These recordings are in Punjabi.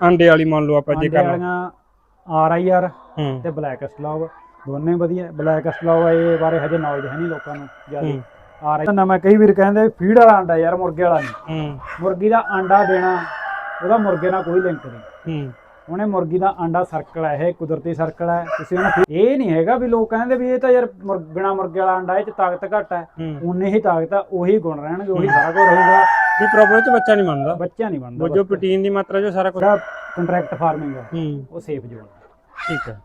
ਅੰਡੇ ਵਾਲੀ ਮੰਨ ਲਓ ਆਪਾਂ ਜੇ ਕਰਨਾ। ਵਾਲੀਆਂ ਆਰ ਆਈ ਆਰ ਤੇ ਬਲੈਕ ਸਲੌਗ ਦੋਨੇ ਵਧੀਆ ਬਲੈਕ ਸਲੌਗ ਇਹ ਬਾਰੇ ਹਜੇ ਨੌਲੇਜ ਹੈ ਨਹੀਂ ਲੋਕਾਂ ਨੂੰ ਜ਼ਿਆਦਾ। ਆਰ ਆਈ ਨਾ ਮੈਂ ਕਈ ਵੀਰ ਕਹਿੰਦੇ ਫੀਡ ਵਾਲਾ ਅੰਡਾ ਯਾਰ ਮੁਰਗੇ ਵਾਲਾ ਨਹੀਂ। ਮੁਰਗੀ ਦਾ ਅੰਡਾ ਦੇਣਾ ਉਹਦਾ ਮੁਰਗੇ ਨਾਲ ਕੋਈ ਲਿੰਕ ਨਹੀਂ। ਉਹਨੇ ਮੁਰਗੀ ਦਾ ਅੰਡਾ ਸਰਕਲ ਹੈ ਇਹ ਕੁਦਰਤੀ ਸਰਕਲ ਹੈ। ਤੁਸੀਂ ਉਹਨੂੰ ਇਹ ਨਹੀਂ ਹੈਗਾ ਵੀ ਲੋਕ ਕਹਿੰਦੇ ਵੀ ਇਹ ਤਾਂ ਯਾਰ ਬਿਨਾ ਮੁਰਗੇ ਵਾਲਾ ਅੰਡਾ ਇਹ ਚ ਤਾਕਤ ਘੱਟ ਹੈ। ਉਨੇ ਹੀ ਤਾਕਤ ਆ ਉਹੀ ਗੁਣ ਰਹਿਣਗੇ ਉਹੀ ਸਾਰਾ ਕੁਝ ਰਹੂਗਾ। ਵੀ ਪ੍ਰੋਪਰ ਚ ਬੱਚਾ ਨਹੀਂ ਮੰਨਦਾ ਬੱਚਾ ਨਹੀਂ ਬਣਦਾ ਜੋ ਪ੍ਰੋਟੀਨ ਦੀ ਮਾਤਰਾ ਜੋ ਸਾਰਾ ਕੁਝ ਕੰਟਰੈਕਟ ਫਾਰਮਿੰਗ ਹੈ ਉਹ ਸੇਫ ਜ਼ੋਨ ਠੀਕ ਹੈ।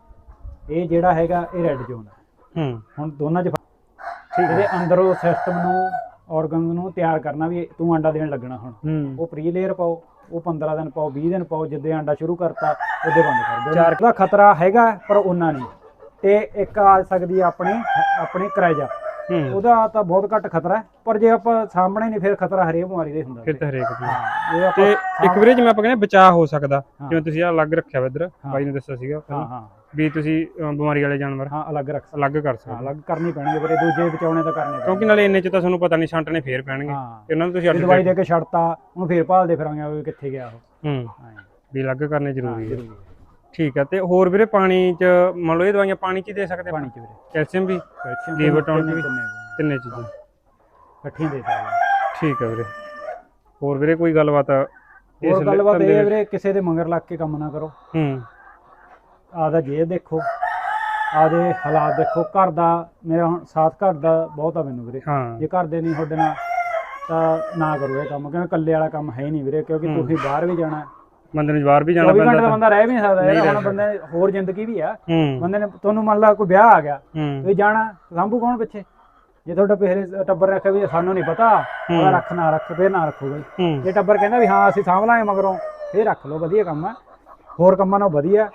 ਇਹ ਜਿਹੜਾ ਹੈਗਾ ਇਹ ਰੈੱਡ ਜ਼ੋਨ ਹੈ। ਹੂੰ। ਹੁਣ ਦੋਨਾਂ 'ਚ ਠੀਕ ਇਹਦੇ ਅੰਦਰੋਂ ਸਿਸਟਮ ਨੂੰ ਆਰਗਨਸ ਨੂੰ ਤਿਆਰ ਕਰਨਾ ਵੀ ਤੂੰ ਅੰਡਾ ਦੇਣ ਲੱਗਣਾ ਹੁਣ। ਉਹ ਪ੍ਰੀ ਲੇਅਰ ਪਾਓ। ਉਹ 15 ਦਿਨ ਪਾਓ 20 ਦਿਨ ਪਾਓ ਜਿੱਦੇ ਅੰਡਾ ਸ਼ੁਰੂ ਕਰਤਾ ਉਹਦੇ ਬੰਦ ਕਰ ਦਿਓ। ਚਾਰ ਦਾ ਖਤਰਾ ਹੈਗਾ ਪਰ ਉਹਨਾਂ ਨਹੀਂ। ਤੇ ਇੱਕ ਆ ਸਕਦੀ ਹੈ ਆਪਣੀ ਆਪਣੀ ਕਰੈਜਾ ਉਹਦਾ ਤਾਂ ਬਹੁਤ ਘੱਟ ਖਤਰਾ ਹੈ ਪਰ ਜੇ ਆਪਾਂ ਸਾਹਮਣੇ ਨਹੀਂ ਫਿਰ ਖਤਰਾ ਹਰੇਕ ਬਿਮਾਰੀ ਦਾ ਹੁੰਦਾ। ਫਿਰ ਤਾਂ ਹਰੇਕ ਦੀ ਤੇ ਇੱਕ ਵੀਰੇ ਜਿਵੇਂ ਆਪਾਂ ਕਹਿੰਦੇ ਬਚਾਅ ਹੋ ਸਕਦਾ। ਜਿਵੇਂ ਤੁਸੀਂ ਆ ਅਲੱਗ ਰੱਖਿਆ ਵਾ ਇੱਧਰ। ਬਾਈ ਨੇ ਦੱਸਿਆ ਸੀਗਾ ਹਾਂ ਹਾਂ। ਵੀ ਤੁਸੀਂ ਅ, ਬਿਮਾਰੀ ਵਾਲੇ ਜਾਨਵਰ ਹਾਂ ਅਲੱਗ ਰੱਖ ਅਲੱਗ ਕਰ ਹਾਂ ਸਕਦੇ ਅਲੱਗ ਕਰਨੀ ਪੈਣਗੇ ਪਰ ਇਹ ਦੂਜੇ ਬਚਾਉਣੇ ਤਾਂ ਕਰਨੇ ਕਿਉਂਕਿ ਨਾਲੇ ਇੰਨੇ ਚ ਤਾਂ ਤੁਹਾਨੂੰ ਪਤਾ ਨਹੀਂ ਛਾਂਟਣੇ ਫੇਰ ਪੈਣਗੇ। ਹਾਂ। ਇਹਨਾਂ ਨੂੰ ਤੁਸੀਂ ਜੇ ਅੱਡ ਦਵਾਈ ਦੇ ਕੇ ਛੱਡਤਾ ਉਹਨੂੰ ਫੇਰ ਭਾਲਦੇ ਫਿਰਾਂਗੇ ਵੀ ਕਿੱਥੇ ਗਿਆ ਉਹ। ਹੂੰ। ਹਾਂ। ਵੀ ਅਲੱਗ ਕਰਨੇ ਜ਼ਰੂਰੀ ਹੈ ਜ਼ਰੂਰੀ ਹੈ। ਠੀਕ ਹੈ ਤੇ ਹੋਰ ਵੀਰੇ ਪਾਣੀ ਚ ਮੰਨ ਲਓ ਇਹ ਦਵਾਈਆਂ ਪਾਣੀ ਚ ਹੀ ਦੇ ਸਕਦੇ ਪਾਣੀ ਚ ਵੀਰੇ। ਕੈਲਸ਼ੀਅਮ ਵੀ? ਕੈਲਸ਼ੀਅਮ ਲੀਵਰ ਟੌਨਿਕ ਵੀ? ਤਿੰਨੇ ਚੀਜ਼ਾਂ। ਇਕੱਠੀਆਂ ਦੇ ਸਕਦੇ ਠੀਕ ਹੈ ਵੀਰੇ। ਹੋਰ ਵੀਰੇ ਕੋਈ ਗੱਲਬਾਤ ਇਸ ਹੋਰ ਗੱਲਬਾਤ ਇਹ ਹੈ? ਵੀਰੇ ਕਿਸੇ ਦੇ ਮੰਗਰ ਲੱਗ ਕੇ ਕੰਮ ਨਾ ਕਰੋ। ਹੂੰ। ਆਦਾ ਜੇ ਦੇਖੋ। ਆਦੇ ਹਾਲਾਤ ਦੇਖੋ ਘਰ ਦਾ ਮੇਰਾ ਹੁਣ ਸਾਥ ਘਰ ਦਾ ਬਹੁਤ ਆ ਮੈਨੂੰ ਵੀਰੇ। ਹਾਂ। ਜੇ ਘਰ ਦੇ ਨਹੀਂ ਤੁਹਾਡੇ ਨਾਲ ਤਾਂ ਨਾ ਕਰੋ ਇਹ ਕੰਮ ਕਿਉਂਕਿ ਇਕੱਲੇ ਵਾਲਾ ਕੰਮ ਹੈ ਨਹੀਂ ਵੀਰੇ ਕਿਉਂਕਿ ਤੁਸੀਂ ਬਾਹਰ ਵੀ ਜਾਣਾ। ਬੰਦੇ ਨੂੰ ਬਾਹਰ ਵੀ ਜਾਣਾ 24 ਘੰਟੇ ਪੈਂਦਾ ਦਾ ਬੰਦਾ ਰਹਿ ਵੀ ਨਹੀਂ ਸਕਦਾ ਯਾਰ ਹੁਣ ਬੰਦੇ ਹੋਰ ਜ਼ਿੰਦਗੀ ਵੀ ਆ। ਬੰਦੇ ਨੇ ਤੁਹਾਨੂੰ ਮੰਨ ਲਾ ਕੋਈ ਵਿਆਹ ਆ ਗਿਆ ਤੁਸੀਂ ਜਾਣਾ ਸੰਭੂ ਕੌਣ ਪਿੱਛੇ? ਜੇ ਤੁਹਾਡਾ ਪਿਛਲੇ ਟੱਬਰ ਰੱਖਿਆ ਵੀ ਸਾਨੂੰ ਨਹੀਂ ਪਤਾ ਉਹਦਾ ਰੱਖ ਨਾ ਰੱਖ ਫੇਰ ਨਾ ਰੱਖੋ ਬਈ। ਜੇ ਟੱਬਰ ਕਹਿੰਦਾ ਵੀ ਹਾਂ ਅਸੀਂ ਸਾਂਭ ਲਾਂਗੇ ਮਗਰੋਂ ਫੇਰ ਰੱਖ ਲਓ ਵਧੀਆ ਕੰਮ ਆ। ਹੋਰ ਕੰਮਾਂ ਨਾਲੋਂ ਵਧੀਆ।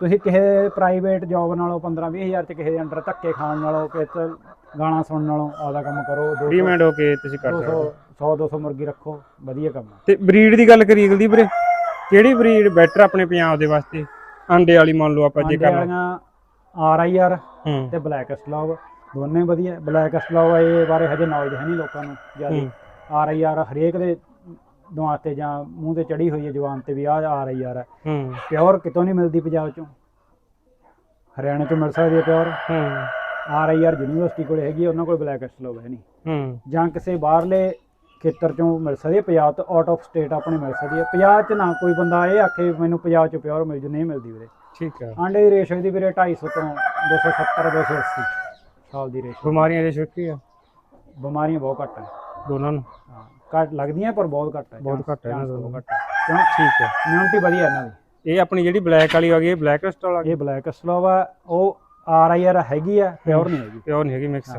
ਤੁਸੀਂ ਕਿਸੇ ਪ੍ਰਾਈਵੇਟ ਜੌਬ ਨਾਲੋਂ 15 20 ਹਜ਼ਾਰ ਚ ਕਿਸੇ ਦੇ ਅੰਡਰ ਧੱਕੇ ਖਾਣ ਨਾਲੋਂ ਕਿਸੇ ਗਾਣਾ ਸੁਣਨ ਨਾਲੋਂ ਆਪਦਾ ਕੰਮ ਕਰੋ 200 ਡੀਮੈਂਡ ਹੋ ਕੇ ਤੁਸੀਂ ਕਰ ਸਕਦੇ 200 100 200 ਮੁਰਗੀ ਰੱਖੋ ਵਧੀਆ ਕੰਮ ਤੇ ਬਰੀਡ ਦੀ ਗੱਲ ਕਰੀਏ ਅਗਲੀ ਵੀਰੇ ਕਿਹੜੀ ਬਰੀਡ ਬੈਟਰ ਆਪਣੇ ਪੰਜਾਬ ਦੇ ਵਾਸਤੇ? ਅੰਡੇ ਵਾਲੀ ਮੰਨ ਲਓ ਆਪਾਂ ਜੇ ਕਰਨਾ। ਵਾਲੀਆਂ ਆਰ ਆਈ ਆਰ ਤੇ ਬਲੈਕ ਸਲੌਗ ਦੋਨੇ ਵਧੀਆ। ਬਲੈਕ ਸਲੌਗ ਇਹ ਬਾਰੇ ਹਜੇ ਨੌਲੇਜ ਹੈ ਨਹੀਂ ਲੋਕਾਂ ਨੂੰ ਜ਼ਿਆਦਾ। ਆਰ ਆਈ ਆਰ ਹਰੇਕ ਦੇ ਦਿਮਾਗ ਤੇ ਜਾਂ ਮੂੰਹ ਤੇ ਚੜੀ ਹੋਈ ਹੈ ਜ਼ੁਬਾਨ ਤੇ ਵੀ ਆਹ ਆਰ ਆਈ ਆਰ ਹੈ। ਪਿਓਰ ਕਿਤੋਂ ਨਹੀਂ ਮਿਲਦੀ ਪੰਜਾਬ ਚੋਂ? ਹਰਿਆਣਾ ਚੋਂ ਮਿਲ ਸਕਦੀ ਹੈ ਪਿਓਰ। ਹੂੰ। ਆਰ ਆਈ ਆਰ ਯੂਨੀਵਰਸਿਟੀ ਕੋਲ ਹੈਗੀ ਉਹਨਾਂ ਕੋਲ ਬਲੈਕ ਸਲੌਗ ਹੈ ਨਹੀਂ ਹੂੰ। ਜਾਂ ਕਿਸੇ ਬਾਹਰਲੇ ਖੇਤਰ ਚੋਂ ਮਿਲ ਸਕਦੀ ਹੈ ਪੰਜਾਬ ਤੋਂ ਆਊਟ ਆਫ ਸਟੇਟ ਆਪਣੇ ਮਿਲ ਸਕਦੀ ਹੈ। ਪੰਜਾਬ 'ਚ ਨਾ ਕੋਈ ਬੰਦਾ ਇਹ ਆਖੇ ਮੈਨੂੰ ਪੰਜਾਬ 'ਚ ਪਿਓਰ ਮਿਲ ਜੂ ਨਹੀਂ ਮਿਲਦੀ ਵੀਰੇ। ਠੀਕ ਹੈ ਆਂਡੇ ਦੀ ਰੇਸ਼ੋ ਦੀ ਵੀਰੇ 250 ਤੋਂ 270 280 ਸਾਲ ਦੀ ਰੇਸ਼ੋ। ਬਿਮਾਰੀਆਂ ਦੇ ਛੁੱਟੀ ਆ ਬਿਮਾਰੀਆਂ ਬਹੁਤ ਘੱਟ ਹੈ ਦੋਨਾਂ ਨੂੰ। ਘੱਟ ਲੱਗਦੀਆਂ ਪਰ ਬਹੁਤ ਘੱਟ ਹੈ ਬਹੁਤ ਘੱਟ ਹੈ ਇਹਨਾਂ ਬਹੁਤ ਘੱਟ ਕਿਉਂ ਠੀਕ ਹੈ। ਇਮਿਊਨਿਟੀ ਵਧੀਆ ਇਹਨਾਂ ਦੀ। ਇਹ ਆਪਣੀ ਜਿਹੜੀ ਬਲੈਕ ਵਾਲੀ ਆ ਗਈ ਇਹ ਬਲੈਕ ਕ੍ਰਿਸਟਲ ਆ ਗਈ ਇਹ ਬਲੈਕ ਸਲੋ ਆ ਉਹ ਆਰ ਆਈ ਆਰ ਹੈਗੀ ਆ ਪਿਓਰ ਨਹੀਂ ਹੈਗੀ। ਪਿਓਰ ਨਹੀਂ ਹੈਗੀ ਮਿਕਸ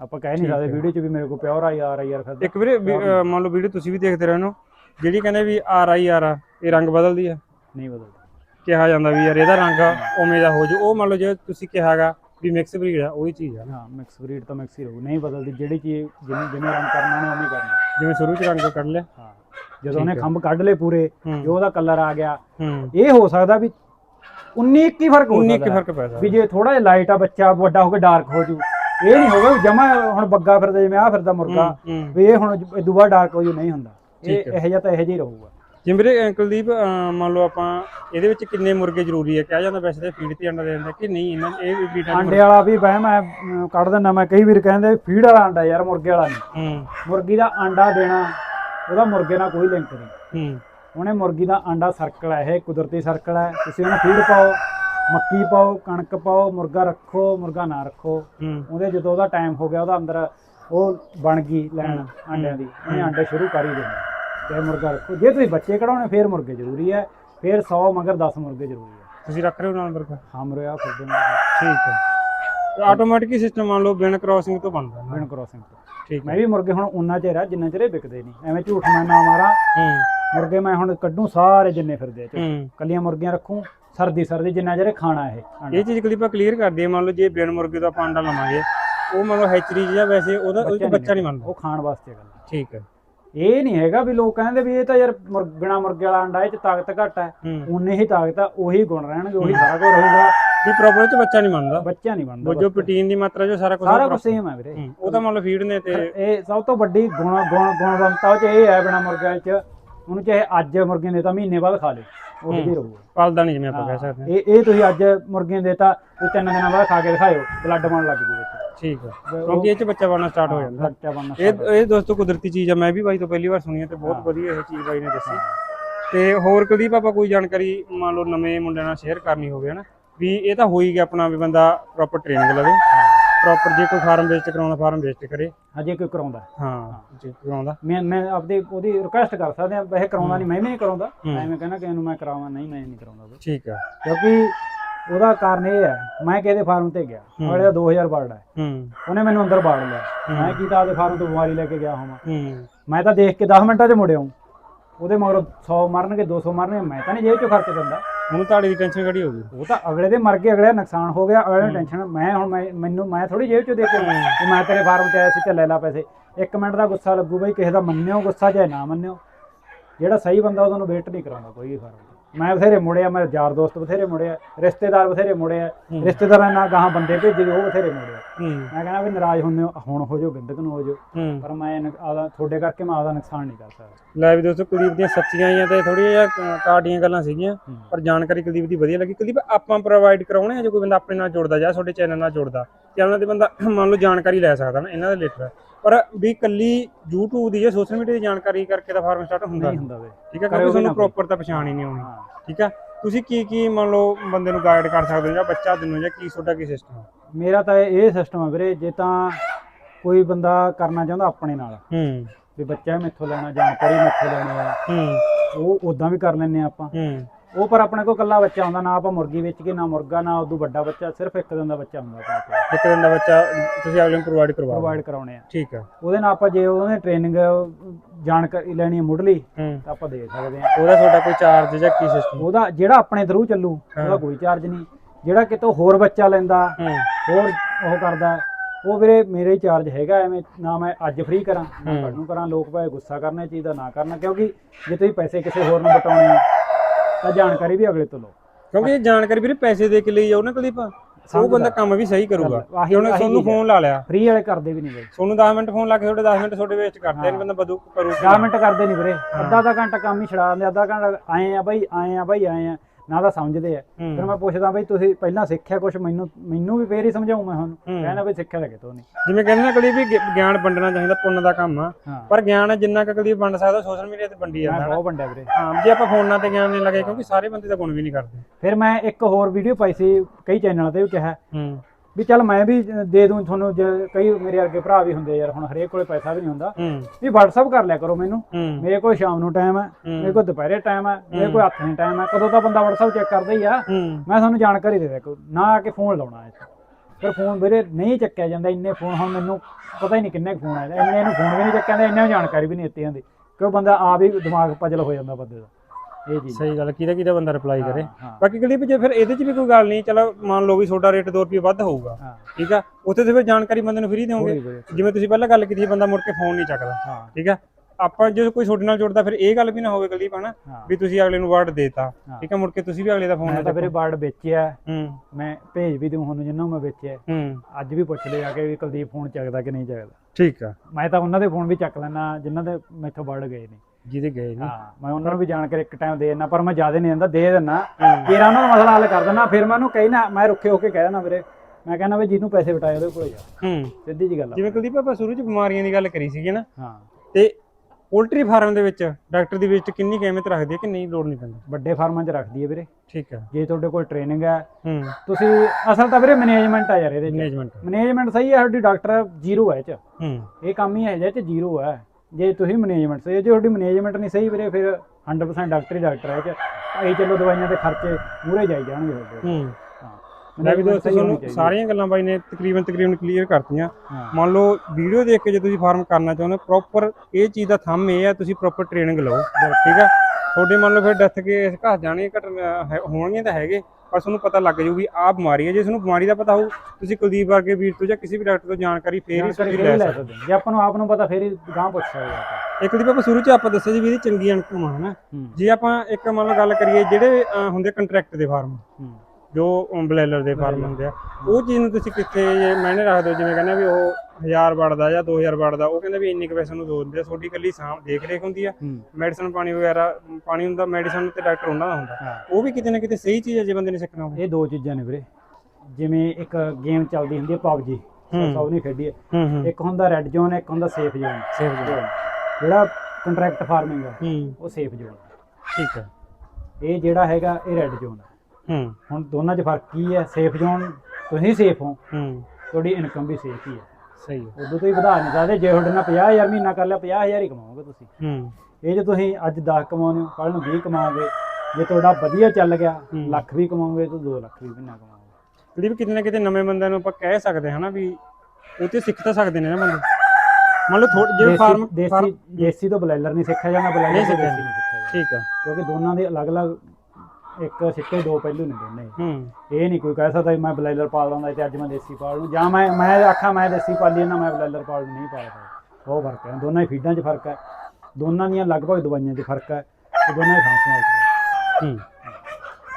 ਆਪਾਂ ਕਹਿ ਨਹੀਂ ਸਕਦੇ ਵੀਡੀਓ 'ਚ ਵੀ ਮੇਰੇ ਕੋਲ pure I R I R ਫਿਰਦਾ। ਇੱਕ ਵੀਰੇ ਮੰਨ ਲਓ ਵੀਡੀਓ ਤੁਸੀਂ ਵੀ ਦੇਖਦੇ ਰਹਿੰਦੇ ਹੋ ਜਿਹੜੀ ਕਹਿੰਦੇ ਵੀ ਆਰ ਆਈ ਆਰ ਆ ਇਹ ਰੰਗ ਬਦਲਦੀ ਆ? ਨਹੀਂ ਬਦਲਦਾ। ਕਿਹਾ ਜਾਂਦਾ ਵੀ ਯਾਰ ਇਹਦਾ ਰੰਗ ਉਵੇਂ ਦਾ ਹੋ ਜਾਊ। ਉਹ ਮੰਨ ਲਓ ਜੇ ਤੁਸੀਂ ਕਿਹਾਗਾ ਵੀ ਮਿਕਸ ਬਰੀਡ ਆ ਉਹੀ ਚੀਜ਼ ਆ ਹਾਂ ਮਿਕਸ ਬਰੀਡ ਤਾਂ ਮਿਕਸ ਹੀ ਰਹੂ ਨਹੀਂ ਬਦਲਦੀ ਜਿਹੜੀ ਚੀਜ਼ ਜਿਵੇਂ ਜਿਵੇਂ ਰੰਗ ਕਰਨਾ ਨੇ ਉਵੇਂ ਕਰਨਾ। ਜਿਵੇਂ ਸ਼ੁਰੂ ਚ ਰੰਗ ਕੱਢ ਲਿਆ। ਹਾਂ ਜਦੋਂ ਉਹਨੇ ਖੰਭ ਕੱਢ ਲਏ ਪੂਰੇ। ਜੋ ਉਹਦਾ ਕਲਰ ਆ ਗਿਆ ਇਹ ਹੋ ਸਕਦਾ ਵੀ 19 ਕੀ ਫ਼ਰਕ ਹੋ 19 ਸਕਦਾ ਕੀ ਹੈ। ਫ਼ਰਕ ਪੈ ਸਕਦਾ। ਵੀ ਜੇ ਥੋੜਾ ਜਿਹਾ ਲਾਈਟ ਆ ਬੱਚਾ ਵੱਡਾ ਹੋ ਕੇ ਡਾਰਕ ਹੋ ਜੂ। ਇਹ ਨਹੀਂ ਹੋਗਾ ਜਮਾ ਹੁਣ ਬੱਗਾ ਫਿਰਦਾ ਜਿਵੇਂ ਆ ਫਿਰਦਾ ਮੁਰਗਾ ਵੀ ਇਹ ਹੁਣ ਇਦੋਂ ਬਾਅਦ ਡਾਰਕ ਹੋ ਜੂ ਨਹੀਂ ਹੁੰਦਾ। ਇਹ ਇਹੋ ਜਿਹਾ ਤਾਂ ਇਹੋ ਜਿਹਾ ਹੀ ਰਹੂਗਾ। ਜਿਵੇਂ ਵੀਰੇ ਅਹ, ਕੁਲਦੀਪ ਅਹ, ਮੰਨ ਲਓ ਆਪਾਂ ਇਹਦੇ ਵਿੱਚ ਕਿੰਨੇ ਮੁਰਗੇ ਜ਼ਰੂਰੀ ਹੈ? ਕਿਹਾ ਜਾਂਦਾ ਵੈਸੇ ਤਾਂ ਫੀਡ ਤੇ ਅੰਡਾ ਦੇ ਦਿੰਦਾ ਕਿ ਨਹੀਂ ਇਹਨਾਂ ਇਹ ਵੀ ਬੀਟਾ ਆਂਡੇ ਵਾਲਾ ਵੀ ਵਹਿਮ ਹੈ ਅਮ, ਕੱਢ ਦਿੰਦਾ। ਮੈਂ ਕਈ ਵੀਰ ਕਹਿੰਦੇ ਫੀਡ ਵਾਲਾ ਆਂਡਾ ਯਾਰ ਮੁਰਗੇ ਵਾਲਾ ਨਹੀਂ। ਹੂੰ। ਮੁਰਗੀ ਦਾ ਆਂਡਾ ਦੇਣਾ ਉਹਦਾ ਮੁਰਗੇ ਨਾਲ ਕੋਈ ਲਿੰਕ ਨਹੀਂ। ਹੂੰ। ਉਹਨੇ ਮੁਰਗੀ ਦਾ ਆਂਡਾ ਸਰਕਲ ਹੈ ਇਹ ਕੁਦਰਤੀ ਸਰਕਲ ਹੈ। ਤੁਸੀਂ ਉਹਨੂੰ ਫੀਡ ਪਾਓ ਮੱਕੀ ਪਾਓ ਕਣਕ ਪਾਓ ਮੁਰਗਾ ਰੱਖੋ ਮੁਰਗਾ ਨਾ ਰੱਖੋ। ਉਹਦੇ ਜਦੋਂ ਉਹਦਾ ਟਾਈਮ ਹੋ ਗਿਆ ਉਹਦਾ ਅੰਦਰ ਉਹ ਬਣ ਗਈ ਲੈਣ ਆਂਡਿਆਂ ਦੀ। ਉਹਨੇ ਆਂਡੇ ਸ਼ੁਰੂ ਕਰ ਹੀ ਦੇਣੇ। ਤੇ ਮੁਰਗਾ ਰੱਖੋ। ਜੇ ਤੁਸੀਂ ਬੱਚੇ ਕਢਾਉਣੇ ਫੇਰ ਮੁਰਗੇ ਜ਼ਰੂਰੀ ਹੈ। ਫੇਰ 100 ਮਗਰ 10 ਮੁਰਗੇ ਜ਼ਰੂਰੀ ਹੈ। ਤੁਸੀਂ ਰੱਖ ਰਹੇ ਹੋ ਨਾਲ ਮੁਰਗਾ? ਹਮ ਰੋਇਆ ਫਿਰਦੇ ਮੁਰਗੇ। ਠੀਕ ਹੈ। ਆਟੋਮੈਟਿਕ ਸਿਸਟਮ ਮੰਨ ਲਓ ਬਿਨ ਕ੍ਰਾਸਿੰਗ ਤੋਂ ਬਣਦਾ ਹੈ। ਨਾ। ਬਿਨ ਕ੍ਰੋਸਿੰਗ ਤੋਂ। ਠੀਕ ਹੈ। ਮੈਂ ਵੀ ਮੁਰਗੇ ਹੁਣ ਉਨਾ ਚਿਰ ਆ ਜਿੰਨਾ ਚਿਰ ਇਹ ਵਿਕਦੇ ਨਹੀਂ। ਐਵੇਂ ਝੂਠ ਮੈਂ ਨਾ ਮਾਰਾਂ। ਹੂੰ। ਮੁਰਗੇ ਮੈਂ ਹੁਣ ਕੱਢੂ ਸਾਰੇ ਜਿੰਨੇ ਫਿਰਦੇ ਚ ਹੂੰ। ਕੱਲੀਆਂ ਮੁਰਗੀਆਂ ਰੱਖੂ ਸਰਦੀ ਸਰਦੀ ਜਿੰਨਾ ਚਿਰ ਇਹ ਖਾਣਾ ਇਹ। ਆਂਡਾ। ਇਹ ਚੀਜ਼ ਕਲੀਪਾ ਕਲੀਅਰ ਕਰਦੀ ਹੈ ਮੰਨ ਲਓ ਜੇ ਬਿਨ ਮੁਰਗੇ ਦਾ ਆਪਾਂ ਅੰਡਾ ਲਵਾਂਗੇ ਉਹ ਮੰਨ ਲਓ ਹੈਚਰੀ ਜਾਂ ਵੈਸੇ ਉਹਦਾ ਉਹ 'ਚ ਬੱਚਾ ਨਹੀਂ ਬਣਦਾ। ਉਹ ਖਾਣ ਵਾਸਤੇ ਗੱਲ। ਠੀਕ ਹੈ। ਇਹ ਨਹੀਂ ਹੈਗਾ ਵੀ ਲੋਕ ਕਹਿੰਦੇ ਵੀ ਇਹ ਤਾਂ ਯਾਰ ਬਿਨਾ ਮੁਰਗੇ ਵਾਲਾ ਅੰਡਾ ਇਹ ਚ ਤਾਕਤ ਘੱਟ ਹੈ। ਉਨੇ ਹੀ ਤਾਕਤ ਆ ਉਹੀ ਗੁਣ ਰਹਿਣਗੇ ਉਹੀ ਸਾਰਾ ਕੁਝ ਰਹੂਗਾ। ਵੀ ਪ੍ਰੋਪਰ ਚ ਬੱਚਾ ਨਹੀਂ ਬਣਦਾ। ਬੱਚਾ ਨਹੀਂ ਬਣਦਾ ਜੋ ਪ੍ਰੋਟੀਨ ਦੀ ਮਾਤਰਾ ਜੋ ਸਾਰਾ ਕੁਝ ਸਾਰਾ ਕੁਝ ਸੇਮ ਹੈ ਵੀਰੇ। ਉਹ ਤਾਂ ਮੰਨ ਲਓ ਫੀਡ ਨੇ ਤੇ ਇਹ ਸਭ ਤੋਂ ਵੱਡੀ ਗੁਣ ਗੁਣ ਗੁਣਵੰਤਾ ਚ ਇਹ ਹੈ ਬਿਨਾ ਮੁਰਗੇ ਚ। ਉਹਨੂੰ ਚਾਹੇ ਅੱਜ ਮੁਰਗੇ ਨੇ ਤਾਂ ਮਹੀਨੇ ਬਾਅਦ ਖਾ ਲੇ ਉਹ ਹੀ। ਰਹੂਗਾ ਪਲਦਾ ਨਹੀਂ ਜਿਵੇਂ ਆਪਾਂ ਕਹਿ ਸਕਦੇ। ਇਹ ਇਹ ਤੁਸੀਂ ਅੱਜ ਮੁਰਗੀਆਂ ਦੇਤਾ ਤਿੰਨ ਦਿਨਾਂ ਬਾਅਦ ਖਾ ਕੇ ਦਿਖਾਇਓ। ਬਲੱਡ ਬਣ ਲੱਗ ਜੂ ਵਿੱਚ। ਠੀਕ ਹੈ। ਕਿਉਂਕਿ ਇਹ ਚ ਬੱਚਾ ਬਣਨਾ ਸਟਾਰਟ ਹੋ ਜਾਂਦਾ। ਬੱਚਾ ਬਣਨਾ ਇਹ ਇਹ ਦੋਸਤੋ ਕੁਦਰਤੀ ਚੀਜ਼ ਆ ਮੈਂ ਵੀ ਬਾਈ ਤੋਂ ਪਹਿਲੀ ਵਾਰ ਸੁਣੀ ਹੈ ਤੇ ਬਹੁਤ ਵਧੀਆ ਇਹ ਚੀਜ਼ ਬਾਈ ਨੇ ਦੱਸੀ। ਤੇ ਹੋਰ ਕੁਲਦੀਪ ਆਪਾਂ ਕੋਈ ਜਾਣਕਾਰੀ ਮੰਨ ਲਓ ਨਵੇਂ ਮੁੰਡਿਆਂ ਨਾਲ ਸ਼ੇਅਰ ਕਰਨੀ ਹੋਵੇ ਹਨਾ ਵੀ ਇਹ ਤਾਂ ਹੋ ਹੀ ਗਿਆ ਆਪਣਾ ਵੀ ਬੰਦਾ ਪ੍ਰੋਪਰ ਟ੍ਰੇਨਿੰਗ ਲਵੇ। ਪ੍ਰੋਪਰ ਜੇ ਕੋਈ ਫਾਰਮ ਵੇਚ ਕਰਾਉਣਾ ਫਾਰਮ ਵੇਚ ਕਰੇ। ਹਜੇ ਕੋਈ ਕਰਾਉਂਦਾ। ਹਾਂ ਜੇ ਕਰਾਉਂਦਾ। ਮੈਂ ਮੈਂ ਆਪਦੀ ਉਹਦੀ ਰਿਕੁਐਸਟ ਕਰ ਸਕਦੇ ਆ ਵੈਸੇ ਕਰਾਉਂਦਾ ਨਹੀਂ ਮੈਂ ਵੀ ਨਹੀਂ ਕਰਾਉਂਦਾ। ਹੂੰ। ਐਵੇਂ ਕਹਿੰਦਾ ਕਿ ਇਹਨੂੰ ਮੈਂ ਕਰਾਵਾਂ ਨਹੀਂ ਮੈਂ ਨਹੀਂ ਕਰਾਉਂਦਾ। ਠੀਕ ਆ ਕਿਉਂਕਿ ਉਹਦਾ ਕਾਰਨ ਇਹ ਹੈ ਮੈਂ ਕਿਹਦੇ ਫਾਰਮ ਤੇ ਗਿਆ ਅਗਲੇ ਦਾ 2000 ਬਾਰਡ ਹੈ। ਹੂੰ। ਉਹਨੇ ਮੈਨੂੰ ਅੰਦਰ ਬਾੜ ਲਿਆ। ਮੈਂ ਕੀਤਾ ਆਪਦੇ ਫਾਰਮ ਤੋਂ ਬਿਮਾਰੀ ਲੈ ਕੇ ਗਿਆ ਹੋਵਾਂ। ਹੂੰ। ਮੈਂ ਤਾਂ ਦੇਖ ਕੇ 10 ਮਿੰਟਾਂ 'ਚ ਮੁੜਿਆ ਹੂੰ। ਉਹਦੇ ਮਗਰ 100 ਮਰਨਗੇ 200 ਮਰਨਗੇ ਮੈਂ ਤਾਂ ਨਹੀਂ ਜੇਬ 'ਚੋਂ ਖਰਚ ਦਿੰਦਾ ਹੁਣ ਤੁਹਾਡੀ ਦੀ ਟੈਨਸ਼ਨ ਖੜੀ ਹੋ ਗਈ। ਉਹ ਤਾਂ ਅਗਲੇ ਦੇ ਮਰ ਗਏ ਅਗਲੇ ਦਾ ਨੁਕਸਾਨ ਹੋ ਗਿਆ ਅਗਲੇ ਨੂੰ ਟੈਨਸ਼ਨ ਮੈਂ ਹੁਣ ਮੈਨੂੰ ਮੈਂ ਥੋੜੀ ਜੇਬ 'ਚੋਂ ਦੇ ਕੇ ਕਿ ਮੈਂ ਤੇਰੇ ਫਾਰਮ ਤੇ ਆਇਆ ਸੀ ਤੇ ਲੈ ਲਾ ਪੈਸੇ। ਇੱਕ ਮਿੰਟ ਦਾ ਗੁੱਸਾ ਲੱਗੂ ਬਈ ਕਿਸੇ ਦਾ ਮੰਨਿਓ ਗੁੱਸਾ ਚਾਹੇ ਨਾ ਮੰਨਿਓ। ਜਿਹੜਾ ਸਹੀ ਬੰਦਾ ਉਹਨੂੰ ਵੇਟ ਨਹੀਂ ਕਰਾਉਂਦਾ ਕੋਈ ਵੀ ਫਾਰਮ ਮੈਂ ਬਥੇਰੇ ਮੁੜਿਆ ਮੈਂ ਯਾਰ ਦੋਸਤ ਬਥੇਰੇ ਮੁੜਿਆ ਰਿਸ਼ਤੇਦਾਰ ਬਥੇਰੇ ਮੁੜਿਆ ਰਿਸ਼ਤੇਦਾਰਾਂ ਨਾਲ ਗਾਹਾਂ ਬੰਦੇ ਭੇਜੇ ਉਹ ਬਥੇਰੇ ਮੁੜਿਆ। ਮੈਂ ਕਹਿੰਦਾ ਵੀ ਨਾਰਾਜ਼ ਹੁੰਦੇ ਹੋ ਹੁਣ ਹੋ ਜਾਓ ਗਿੰਦਕ ਨੂੰ ਹੋ ਜਾਓ ਪਰ ਮੈਂ ਆਪਦਾ ਤੁਹਾਡੇ ਕਰਕੇ ਮੈਂ ਆਪਦਾ ਨੁਕਸਾਨ ਨਹੀਂ ਕਰ ਸਕਦਾ। ਲੈ ਵੀ ਦੋਸਤੋ ਕੁਲਦੀਪ ਦੀਆਂ ਸੱਚੀਆਂ ਆਈਆਂ ਤੇ ਥੋੜੀਆਂ ਜਿਹਾ ਕਾਟੀਆਂ ਗੱਲਾਂ ਸੀਗੀਆਂ ਪਰ ਜਾਣਕਾਰੀ ਕੁਲਦੀਪ ਦੀ ਵਧੀਆ ਲੱਗੀ। ਕੁਲਦੀਪ ਆਪਾਂ ਪ੍ਰੋਵਾਈਡ ਕਰਾਉਣੇ ਆ ਜੇ ਕੋਈ ਬੰਦਾ ਆਪਣੇ ਨਾਲ ਜੁੜਦਾ ਜਾਂ ਤੁਹਾਡੇ ਚੈਨਲ ਨਾਲ ਜੁੜਦਾ ਚੈਨਲ ਤੇ ਬੰਦਾ ਮੰਨ ਲਓ ਜਾਣਕਾਰੀ ਲੈ ਸਕਦਾ ਨਾ ਇਹਨਾਂ ਦੇ ਰਿਲੇਟਡ ਪਰ ਵੀ ਕੱਲੀ YouTube ਦੀ ਜਾਂ ਸੋਸ਼ਲ ਮੀਡੀਆ ਦੀ ਜਾਣਕਾਰੀ ਕਰਕੇ ਤਾਂ ਫਾਰਮ ਸਟਾਰਟ ਹੁੰਦਾ ਨਹੀਂ। ਹੁੰਦਾ ਵੇ। ਠੀਕ ਹੈ ਕਿਉਂਕਿ ਤੁਹਾਨੂੰ ਪ੍ਰੋਪਰ ਤਾਂ ਪਛਾਣ ਹੀ ਨਹੀਂ ਆਉਣੀ। ਠੀਕ ਹੈ ਤੁਸੀਂ ਕੀ ਕੀ ਮੰਨ ਲਓ ਬੰਦੇ ਨੂੰ ਗਾਈਡ ਕਰ ਸਕਦੇ ਹੋ ਜਾਂ ਬੱਚਾ ਦਿਨੋਂ ਜਾਂ ਕੀ ਤੁਹਾਡਾ ਕੀ ਸਿਸਟਮ ਹੈ ਮੇਰਾ ਤਾਂ ਇਹ ਸਿਸਟਮ ਹੈ ਵੀਰੇ ਜੇ ਤਾਂ ਕੋਈ ਬੰਦਾ ਕਰਨਾ ਚਾਹੁੰਦਾ ਆਪਣੇ ਨਾਲ ਹੂੰ। ਵੀ ਬੱਚਾ ਮੈਥੋਂ ਲੈਣਾ ਜਾਣਕਾਰੀ ਮੈਥੋਂ ਲੈਣੀ ਆ ਹੂੰ। ਉਹ ਉਦਾਂ ਵੀ ਕਰ ਆ ਆਪਾਂ। ਹੂੰ। ਉਹ ਪਰ ਆਪਣੇ ਕੋਲ ਕੱਲਾ ਬੱਚਾ ਆਉਂਦਾ ਨਾ ਆਪਾਂ ਮੁਰਗੀ ਵੇਚ ਕੇ ਨਾ ਮੁਰਗਾ ਨਾ ਉਦੋਂ ਵੱਡਾ ਬੱਚਾ ਸਿਰਫ ਇੱਕ ਦਿਨ ਦਾ ਬੱਚਾ ਹੁੰਦਾ ਆਪਣੇ ਕੋਲ। ਇੱਕ ਦਿਨ ਦਾ ਬੱਚਾ ਤੁਸੀਂ ਅਗਲੇ ਨੂੰ ਪ੍ਰੋਵਾਈਡ ਕਰਵਾ ਦਿਓ। ਪ੍ਰੋਵਾਈਡ ਕਰਾਉਣੇ ਆ। ਠੀਕ ਹੈ ਉਹਦੇ ਨਾਲ ਆਪਾਂ ਜੇ ਉਹਨੇ ਟ੍ਰੇਨਿੰਗ ਜਾਣਕਾਰੀ ਲੈਣੀ ਹੈ ਮੁੱਢਲੀ ਹੂੰ। ਤਾਂ ਆਪਾਂ ਦੇ ਸਕਦੇ ਆ। ਉਹਦਾ ਤੁਹਾਡਾ ਕੋਈ ਚਾਰਜ ਜਾਂ ਕੀ ਸਿਸਟਮ ਉਹਦਾ ਜਿਹੜਾ ਆਪਣੇ ਥਰੂ ਚੱਲੂ ਉਹਦਾ ਕੋਈ ਚਾਰਜ ਨਹੀਂ। ਜਿਹੜਾ ਕਿਤੋਂ ਹੋਰ ਬੱਚਾ ਲੈਂਦਾ ਹੂੰ। ਹੋਰ ਉਹ ਕਰਦਾ ਉਹ ਵੀਰੇ ਮੇਰੇ ਚਾਰਜ ਹੈਗਾ ਐਵੇਂ ਨਾ ਮੈਂ ਅੱਜ ਫ੍ਰੀ ਕਰਾਂ ਨਾ ਕੱਲ ਨੂੰ ਕਰਾਂ ਲੋਕ ਭਾਵੇਂ ਗੁੱਸਾ ਕਰਨਾ ਚੀਜ਼ ਦਾ ਨਾ ਕਰਨਾ ਕਿਉਂਕਿ ਜੇ ਤੁਸੀਂ ਪੈਸੇ ਕਿਸੇ ਹੋਰ ਨੂੰ ਬਟਾਉਣੇ ਆ ਤਾਂ ਜਾਣਕਾਰੀ ਵੀ ਅਗਲੇ ਤੋਂ ਲਓ। ਕਿਉਂਕਿ ਇਹ ਜਾਣਕਾਰੀ ਵੀਰੇ ਪੈਸੇ ਦੇ ਕੇ ਲਈ ਜਾਓ ਨਾ ਕੁਲਦੀਪ। ਉਹ ਬੰਦਾ ਕੰਮ ਵੀ ਸਹੀ ਕਰੂਗਾ। ਉਹਨੇ ਆਹੀ ਤੁਹਾਨੂੰ। ਫੋਨ ਲਾ ਲਿਆ। ਫ੍ਰੀ ਵਾਲੇ ਕਰਦੇ ਵੀ ਨਹੀਂ ਵੀਰੇ ਤੁਹਾਨੂੰ 10 ਮਿੰਟ ਫੋਨ ਲਾ ਕੇ ਤੁਹਾਡੇ 10 ਮਿੰਟ ਤੁਹਾਡੇ ਵੇਸਟ ਕਰਦੇ ਨੇ ਬੰਦਾ ਬਦੂ ਕਰੂ 10 ਮਿੰਟ ਕਰਦੇ ਨਹੀਂ ਵੀਰੇ। ਅੱਧਾ ਅੱਧਾ ਘੰਟਾ ਕੰਮ ਹੀ ਛੜਾ ਦਿੰਦੇ ਅੱਧਾ ਘੰਟਾ ਆਏ ਆ ਬਾਈ ਆਏ ਆ ਬਾਈ ਆਏ ਆ। ਨਾ ਤਾਂ ਸਮਝਦੇ ਆ। ਫਿਰ ਮੈਂ ਪੁੱਛਦਾ ਬਈ ਤੁਸੀਂ ਪਹਿਲਾਂ ਸਿੱਖਿਆ ਕੁਝ ਮੈਨੂੰ ਮੈਨੂੰ ਵੀ ਫੇਰ ਹੀ ਸਮਝਾਉ ਮੈਂ ਹੂੰ। ਕਹਿੰਦਾ ਬਈ ਸਿੱਖਿਆ ਤਾਂ ਕਿਤੋਂ ਨਹੀਂ। ਜਿਵੇਂ ਕਹਿੰਦੇ ਨਾ ਕੁਲਦੀਪ ਵੀ ਗਿਆਨ ਵੰਡਣਾ ਚਾਹੀਦਾ ਪੁੰਨ ਦਾ ਕੰਮ ਆ। ਪਰ ਗਿਆਨ ਜਿੰਨਾ ਕੁ ਕੁਲਦੀਪ ਵੰਡ ਸਕਦਾ ਸੋਸ਼ਲ ਮੀਡੀਆ ਤੇ ਵੰਡੀ ਜਾਂਦਾ ਬਹੁਤ ਵੰਡਿਆ ਵੀਰੇ। ਹਾਂ ਜੇ ਆਪਾਂ ਫੋਨਾਂ ਤੇ ਗਿਆਨ ਨਹੀਂ ਲੱਗੇ ਕਿਉਂਕਿ ਸਾਰੇ ਬੰਦੇ ਤਾਂ ਗੁਣ ਵੀ ਨਹੀਂ ਕਰਦੇ। ਫਿਰ ਮੈਂ ਇੱਕ ਹੋਰ ਵੀਡੀਓ ਪਾਈ ਸੀ ਕਈ ਚੈਨਲਾਂ ਤੇ ਵੀ ਕਿਹਾ। ਹੂੰ। ਵੀ ਚੱਲ ਮੈਂ ਵੀ ਦੇ ਦੂੰ ਤੁਹਾਨੂੰ ਜੇ ਕਈ ਮੇਰੇ ਵਰਗੇ ਭਰਾ ਵੀ ਹੁੰਦੇ ਯਾਰ ਹੁਣ ਹਰੇਕ ਕੋਲੇ ਪੈਸਾ ਵੀ ਨਹੀਂ ਹੁੰਦਾ। ਵੀ WhatsApp ਕਰ ਲਿਆ ਕਰੋ ਮੈਨੂੰ। ਮੇਰੇ ਕੋਲ ਸ਼ਾਮ ਨੂੰ ਟਾਈਮ ਹੈ ਮੇਰੇ ਕੋਲ ਦੁਪਹਿਰੇ ਟਾਈਮ ਹੈ ਮੇਰੇ ਕੋਲ ਹੱਥ ਨਹੀਂ ਟਾਈਮ ਹੈ। ਕਦੋਂ ਤਾਂ ਬੰਦਾ WhatsApp ਚੈੱਕ ਕਰਦਾ ਹੀ ਆ ਮੈਂ ਤੁਹਾਨੂੰ ਜਾਣਕਾਰੀ ਦੇ ਦਿਆ ਨਾ ਆ ਕੇ ਫੋਨ ਲਾਉਣਾ ਹੈ। ਫਿਰ ਫੋਨ ਵੀਰੇ ਨਹੀਂ ਚੱਕਿਆ ਜਾਂਦਾ ਇੰਨੇ ਫੋਨ ਹੁਣ ਮੈਨੂੰ ਪਤਾ ਹੀ ਨਹੀਂ ਕਿੰਨੇ ਫੋਨ ਆਏ ਇੰਨੇ ਇਹਨੂੰ ਫੋਨ ਵੀ ਨਹੀਂ ਚੱਕਿਆ ਜਾਂਦਾ ਇੰਨੇ ਜਾਣਕਾਰੀ ਵੀ ਨਹੀਂ ਦਿੱਤੀ ਜਾਂਦੀ। ਕਿਉਂ ਬੰਦਾ ਆਪ ਹੀ ਦਿਮਾਗ ਪਜਲ ਹੋ ਜਾਂਦਾ ਬੰਦੇ ਦਾ। ਇਹ ਚੀਜ਼ ਸਹੀ ਗੱਲ ਕਿਹਦਾ ਕਿਹਦਾ ਬੰਦਾ ਰਿਪਲਾਈ ਕਰੇ। ਬਾਕੀ ਕੁਲਦੀਪ ਜੇ ਫਿਰ ਇਹਦੇ 'ਚ ਵੀ ਕੋਈ ਗੱਲ ਨਹੀਂ ਚਲੋ ਮੰਨ ਲਓ ਵੀ ਤੁਹਾਡਾ ਰੇਟ 2 ਰੁਪਏ ਵੱਧ ਹੋਊਗਾ ਠੀਕ ਆ? ਉੱਥੇ ਤੇ ਫਿਰ ਜਾਣਕਾਰੀ ਬੰਦੇ ਨੂੰ ਫ੍ਰੀ ਦੇਵੋਗੇ ਜਿਵੇਂ ਤੁਸੀਂ ਪਹਿਲਾਂ ਗੱਲ ਕੀਤੀ ਬੰਦਾ ਮੁੜ ਕੇ ਫੋਨ ਨਹੀਂ ਚੱਕਦਾ ਠੀਕ ਆ? ਆਪਾਂ ਜੇ ਕੋਈ ਤੁਹਾਡੇ ਨਾਲ ਜੁੜਦਾ ਫਿਰ ਇਹ ਗੱਲ ਵੀ ਨਾ ਹੋਵੇ ਕੁਲਦੀਪ ਹਨਾ? ਵੀ ਤੁਸੀਂ ਅਗਲੇ ਨੂੰ ਵਰਡ ਦੇਤਾ। ਠੀਕ ਆ? ਮੁੜ ਕੇ ਤੁਸੀਂ ਵੀ ਅਗਲੇ ਦਾ ਫੋਨ ਨਾ ਤਾਂ ਵੀਰੇ ਬਾਰਡ ਵੇਚਿਆ। ਮੈਂ ਭੇਜ ਵੀ ਦੂੰ ਤੁਹਾਨੂੰ ਜਿੰਨਾਂ ਮੈਂ ਵੇਚਿਆ। ਅੱਜ ਵੀ ਪੁੱਛ ਲਿਆ ਕਿ ਵੀ ਕੁਲਦੀਪ ਫੋਨ ਚੱਕਦਾ ਕਿ ਨਹੀਂ ਚੱਕਦਾ। ਠੀਕ ਆ। ਮੈਂ ਤਾਂ ਉਹਨਾਂ ਦੇ ਫੋਨ ਵੀ ਚੱਕ ਲੈਣਾ ਜਿਨ੍ਹਾਂ ਦੇ ਮੈਥੋਂ ਵਰਡ ਗਏ ਨੇ ਜਿਹਦੇ ਗਏ ਨੇ। ਹਾਂ ਮੈਂ ਉਹਨਾਂ ਨੂੰ ਵੀ ਜਾਣਕਾਰੀ ਇੱਕ ਟਾਈਮ ਦੇ ਦਿੰਦਾ ਪਰ ਮੈਂ ਜ਼ਿਆਦਾ ਨਹੀਂ ਦਿੰਦਾ ਦੇ ਦਿੰਦਾ। ਹੂੰ। ਤੇਰਾ ਉਹਨਾਂ ਦਾ ਮਸਲਾ ਹੱਲ ਕਰ ਦਿੰਦਾ ਫਿਰ ਮੈਂ ਉਹਨੂੰ ਕਹਿਣਾ ਮੈਂ ਰੁੱਖੇ ਹੋ ਕੇ ਕਹਿ ਦੇਣਾ ਵੀਰੇ ਮੈਂ ਕਹਿੰਦਾ ਵੀ ਜਿਹਨੂੰ ਪੈਸੇ ਵਟਾਏ ਉਹਦੇ ਕੋਲ ਜਾ ਹੂੰ। ਸਿੱਧੀ ਜੀ ਗੱਲ ਆ। ਜਿਵੇਂ ਕੁਲਦੀਪ ਆਪਾਂ ਸ਼ੁਰੂ 'ਚ ਬਿਮਾਰੀਆਂ ਦੀ ਗੱਲ ਕਰੀ ਸੀਗੀ ਨਾ। ਹਾਂ। ਤੇ ਪੋਲਟਰੀ ਫਾਰਮ ਦੇ ਵਿੱਚ ਡਾਕਟਰ ਦੀ ਵਿਜ਼ਿਟ ਕਿੰਨੀ ਕੁ ਅਹਿਮੀਅਤ ਰੱਖਦੀ ਹੈ ਕਿ ਨਹੀਂ ਲੋੜ ਨਹੀਂ ਪੈਂਦੀ? ਵੱਡੇ ਫਾਰਮਾਂ 'ਚ ਰੱਖਦੀ ਹੈ ਵੀਰੇ। ਠੀਕ ਆ ਜੇ ਤੁਹਾਡੇ ਕੋਲ ਟ੍ਰੇਨਿੰਗ ਹੈ ਹੂੰ। ਤੁਸੀਂ ਅਸਲ ਤਾਂ ਵੀਰੇ ਮੈਨੇਜਮੈਂਟ ਆ ਯਾਰ ਇਹਦੇ 'ਚ। ਮੈਨੇਜਮੈਂਟ ਮੈਨੇਜਮੈਂਟ ਸਹੀ ਹੈ ਤੁਹਾਡੀ ਡਾਕਟਰ ਜ਼ੀਰੋ ਹੈ ਇਹ 'ਚ। ਹੂੰ। ਇਹ ਕੰਮ ਹੀ ਹੈ ਜਿਹਦੇ 'ਚ ਜ਼ੀਰੋ ਹੈ। ਜੇ ਤੁਸੀਂ ਮੈਨੇਜਮੈਂਟ ਸਹੀ ਹੈ, ਜੇ ਤੁਹਾਡੀ ਮੈਨੇਜਮੈਂਟ ਨਹੀਂ ਸਹੀ ਵੀਰੇ ਫਿਰ 100% ਡਾਕਟਰ ਹੀ ਡਾਕਟਰ ਹੈ 'ਚ। ਆਈ ਚੱਲੋ ਦਵਾਈਆਂ ਦੇ ਖਰਚੇ ਮੂਰੇ ਜਾਈ ਜਾਣਗੇ ਤੁਹਾਡੇ ਹੂੰ। ਹਾਂ। ਲੈ ਵੀ ਦੋਸਤੋ ਤੁਹਾਨੂੰ ਸਾਰੀਆਂ ਗੱਲਾਂ ਬਾਈ ਨੇ ਤਕਰੀਬਨ ਤਕਰੀਬਨ ਕਲੀਅਰ ਕਰਤੀਆਂ। ਹਾਂ। ਮੰਨ ਲਓ ਵੀਡੀਓ ਦੇਖ ਕੇ ਜੇ ਤੁਸੀਂ ਫਾਰਮ ਕਰਨਾ ਚਾਹੁੰਦੇ ਹੋ ਪ੍ਰੋਪਰ ਇਹ ਚੀਜ਼ ਦਾ ਥੰਮ ਇਹ ਆ ਤੁਸੀਂ ਪ੍ਰੋਪਰ ਟ੍ਰੇਨਿੰਗ ਲਓ। ਠੀਕ ਆ? ਤੁਹਾਡੇ ਮੰਨ ਲਓ ਫਿਰ ਡੈਥ ਕੇਸ ਘਸ ਜਾਣੇ ਘਟਨਾ ਹੈ- ਹੋਣਗੇ ਤਾਂ ਹੈਗੇ। ਪਰ ਤੁਹਾਨੂੰ ਪਤਾ ਲੱਗ ਜਾਊ ਵੀ ਆਹ ਬਿਮਾਰੀ ਹੈ। ਜੇ ਤੁਹਾਨੂੰ ਬਿਮਾਰੀ ਦਾ ਪਤਾ ਹੋਊ ਤੁਸੀਂ ਕੁਲਦੀਪ ਵਰਗੇ ਵੀਰ ਤੋਂ ਜਾਂ ਕਿਸੇ ਵੀ ਡਾਕਟਰ ਤੋਂ ਜਾਣਕਾਰੀ ਫੇਰ ਹੀ ਤੁਸੀਂ ਲੈ ਸਕਦੇ। ਜੇ ਆਪਾਂ ਨੂੰ ਆਪ ਨੂੰ ਪਤਾ ਫਿਰ ਹੀ ਗਾਂ ਪੁੱਛ ਸਕਦੇ ਆਪਾਂ। ਇੱਕ ਦੀ ਆਪਾਂ ਸ਼ੁਰੂ ਚ ਆਪਾਂ ਦੱਸਿਆ ਸੀ ਵੀ ਇਹਦੀ ਚੰਗੀ ਹਨਾ ਹੂੰ। ਜੇ ਆਪਾਂ ਇੱਕ ਮੰਨ ਲਓ ਗੱਲ ਕਰੀਏ ਜਿਹੜੇ ਹੁੰਦੇ ਕੰਟਰੈਕਟ ਦੇ ਫਾਰਮ ਜੋ ਬਲੈਲਰ ਦੇ ਫਾਰਮ ਹੁੰਦੇ ਆ ਉਹ ਚੀਜ਼ ਨੂੰ ਤੁਸੀਂ ਕਿੱਥੇ ਜੇ ਮੈਨੇ ਰੱਖ ਦਿਓ ਜਿਵੇਂ ਕਹਿੰਦੇ ਵੀ ਉਹ 1000 ਵੜਦਾ ਜਾਂ 2000 ਵੜਦਾ ਉਹ ਕਹਿੰਦੇ ਵੀ ਇੰਨੇ ਕੁ ਪੈਸੇ ਨੂੰ ਦੋ ਦਿੰਦੇ ਆ। ਤੁਹਾਡੀ ਇਕੱਲੀ ਸਾਂਭ ਦੇਖ ਰੇਖ ਹੁੰਦੀ ਆ। ਹੂੰ। ਮੈਡੀਸਨ ਪਾਣੀ ਵਗੈਰਾ ਪਾਣੀ ਹੁੰਦਾ ਮੈਡੀਸਨ ਤੇ ਡਾਕਟਰ ਉਹਨਾਂ ਦਾ ਹੁੰਦਾ। ਹਾਂ। ਉਹ ਵੀ ਕਿਤੇ ਨਾ ਕਿਤੇ ਸਹੀ ਚੀਜ਼ ਹੈ ਜੇ ਬੰਦੇ ਨੇ ਸਿੱਖਣਾ ਹੋਵੇ। ਇਹ ਦੋ ਚੀਜ਼ਾਂ ਨੇ ਵੀਰੇ। ਜਿਵੇਂ ਇੱਕ ਗੇਮ ਚੱਲਦੀ ਹੁੰਦੀ ਹੈ। ਹੂੰ। ਸਭ ਨੇ ਖੇਡੀ ਹੈ ਹੂੰ ਹੂੰ। ਇੱਕ ਹੁੰਦਾ ਰੈੱਡ ਜ਼ੋਨ ਇੱਕ ਹੁੰਦਾ ਸੇਫ ਜ਼ੋਨ ਸੇਫ ਜੀ ਜਿਹੜਾ ਕੰਟਰੈਕਟ ਫਾਰਮਿੰਗ ਹੈ ਹੂੰ। ਉਹ ਸੇਫ ਜ਼ੋਨ ਠੀਕ ਹੈ ਇਹ ਜਿਹੜਾ ਹੈਗਾ ਇਹ ਰੈੱਡ ਜ਼ੋਨ ਹੈ ਹੂੰ। ਹੁਣ ਦੋਨਾਂ 'ਚ ਫ਼ਰਕ ਕੀ ਹੈ? ਸੇਫ ਜ਼ੋਨ ਤੁਸੀਂ ਸੇਫ ਹੋ। ਹੂੰ। ਤੁਹਾਡੀ ਇਨਕਮ ਵੀ ਸੇਫ ਹੀ ਹੈ। ਸਹੀ ਹੈ। ਉਦੋਂ ਤੋਂ ਹੀ ਵਧਾ ਨਹੀਂ ਸਕਦੇ। ਜੇ ਤੁਹਾਡੇ ਨਾਲ 50000 ਮਹੀਨਾ ਕਰ ਲਿਆ 50000 ਹੀ ਕਮਾਓਗੇ ਤੁਸੀਂ। ਹੂੰ। ਇਹ ਜੇ ਤੁਸੀਂ ਅੱਜ 10 ਕਮਾਉਂਦੇ ਹੋ ਕੱਲ ਨੂੰ 20 ਕਮਾਓਗੇ ਜੇ ਤੁਹਾਡਾ ਵਧੀਆ ਚੱਲ ਗਿਆ। ਲੱਖ ਵੀ ਕਮਾਓਗੇ ਤਾਂ 2 ਲੱਖ ਵੀ ਮਹੀਨਾ ਕਮਾਓਗੇ। ਜਿਹੜੀ ਵੀ ਕਿਤੇ ਨਾ ਕਿਤੇ ਨਵੇਂ ਬੰਦਿਆਂ ਨੂੰ ਆਪਾਂ ਕਹਿ ਸਕਦੇ ਹਾਂ ਨਾ ਵੀ ਉਹ ਤੇ ਸਿੱਖ ਤਾਂ ਸਕਦੇ ਨੇ ਨਾ ਬੰਦੇ। ਮੰਨ ਲਓ ਥੋੜੇ ਜਿਹੜੇ ਫਾਰਮ ਦੇਸੀ ਦੇਸੀ ਤੋਂ ਬਲੈਲਰ ਨਹੀਂ ਸਿੱਖਿਆ ਜਾਂਦਾ ਬਲੈਲਰ ਨਹੀਂ ਸਿੱਖਿਆ ਠੀਕ ਆ। ਕਿਉਂਕਿ ਦੋਨਾਂ ਦੇ ਅਲੱਗ-ਅਲੱਗ ਇੱਕ ਸਿੱਕੇ ਦੋ ਪਹਿਲੂ ਨੇ ਦੋਨੇ। ਹੂੰ। ਇਹ ਨਹੀਂ ਕੋਈ ਕਹਿ ਸਕਦਾ ਵੀ ਮੈਂ ਬਲੈਲਰ ਪਾਲ ਲਾਂਦਾ ਤੇ ਅੱਜ ਮੈਂ ਦੇਸੀ ਪਾਲ ਲੂੰ ਜਾਂ ਮੈਂ ਮੈਂ ਆਖਾਂ ਮੈਂ ਦੇਸੀ ਪਾਲੀ ਨਾ ਮੈਂ ਬਲੈਲਰ ਪਾਲ ਨਹੀਂ ਪਾਲ ਸਕਦਾ ਬਹੁਤ ਫ਼ਰਕ ਹੈ। ਦੋਨਾਂ ਹੀ ਫੀਡਾਂ 'ਚ ਫ਼ਰਕ ਹੈ। ਦੋਨਾਂ ਦੀਆਂ ਲਗਭਗ ਦਵਾਈਆਂ 'ਚ ਫ਼ਰਕ ਹੈ। ਤੇ ਦੋਨਾਂ ਹੀ ਖਾਂਸੀਆਂ 'ਚ ਫ਼ਰਕ ਹੈ। ਹੂੰ।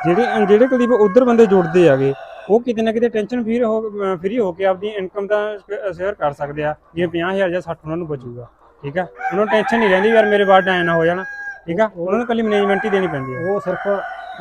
ਜਿਹੜੇ ਜਿਹੜੇ ਕੁਲਦੀਪ ਉਧਰ ਬੰਦੇ ਜੁੜਦੇ ਆਗੇ ਉਹ ਕਿਤੇ ਨਾ ਕਿਤੇ ਟੈਨਸ਼ਨ ਫ੍ਰੀ ਹੋ ਫ੍ਰੀ ਹੋ ਕੇ ਆਪਦੀ ਇਨਕਮ ਦਾ ਸ਼ੇਅਰ ਕਰ ਸਕਦੇ ਆ। ਜਿਵੇਂ 50000 ਜਾਂ 60 ਉਹਨਾਂ ਨੂੰ ਬਚੂਗਾ। ਠੀਕ ਆ? ਉਹਨਾਂ ਨੂੰ ਟੈਨਸ਼ਨ ਨਹੀਂ ਰਹਿੰਦੀ ਯਾਰ ਮੇਰੇ ਬਾਅਦ ਐ ਨਾ ਹੋ ਜਾਣਾ। ਠੀਕ ਆ? ਉਹਨਾਂ ਨੂੰ ਕੱਲੀ ਮੈਨੇਜਮੈਂਟ ਹੀ ਦੇਣੀ ਪੈਂਦੀ ਆ। ਉਹ ਸਿਰਫ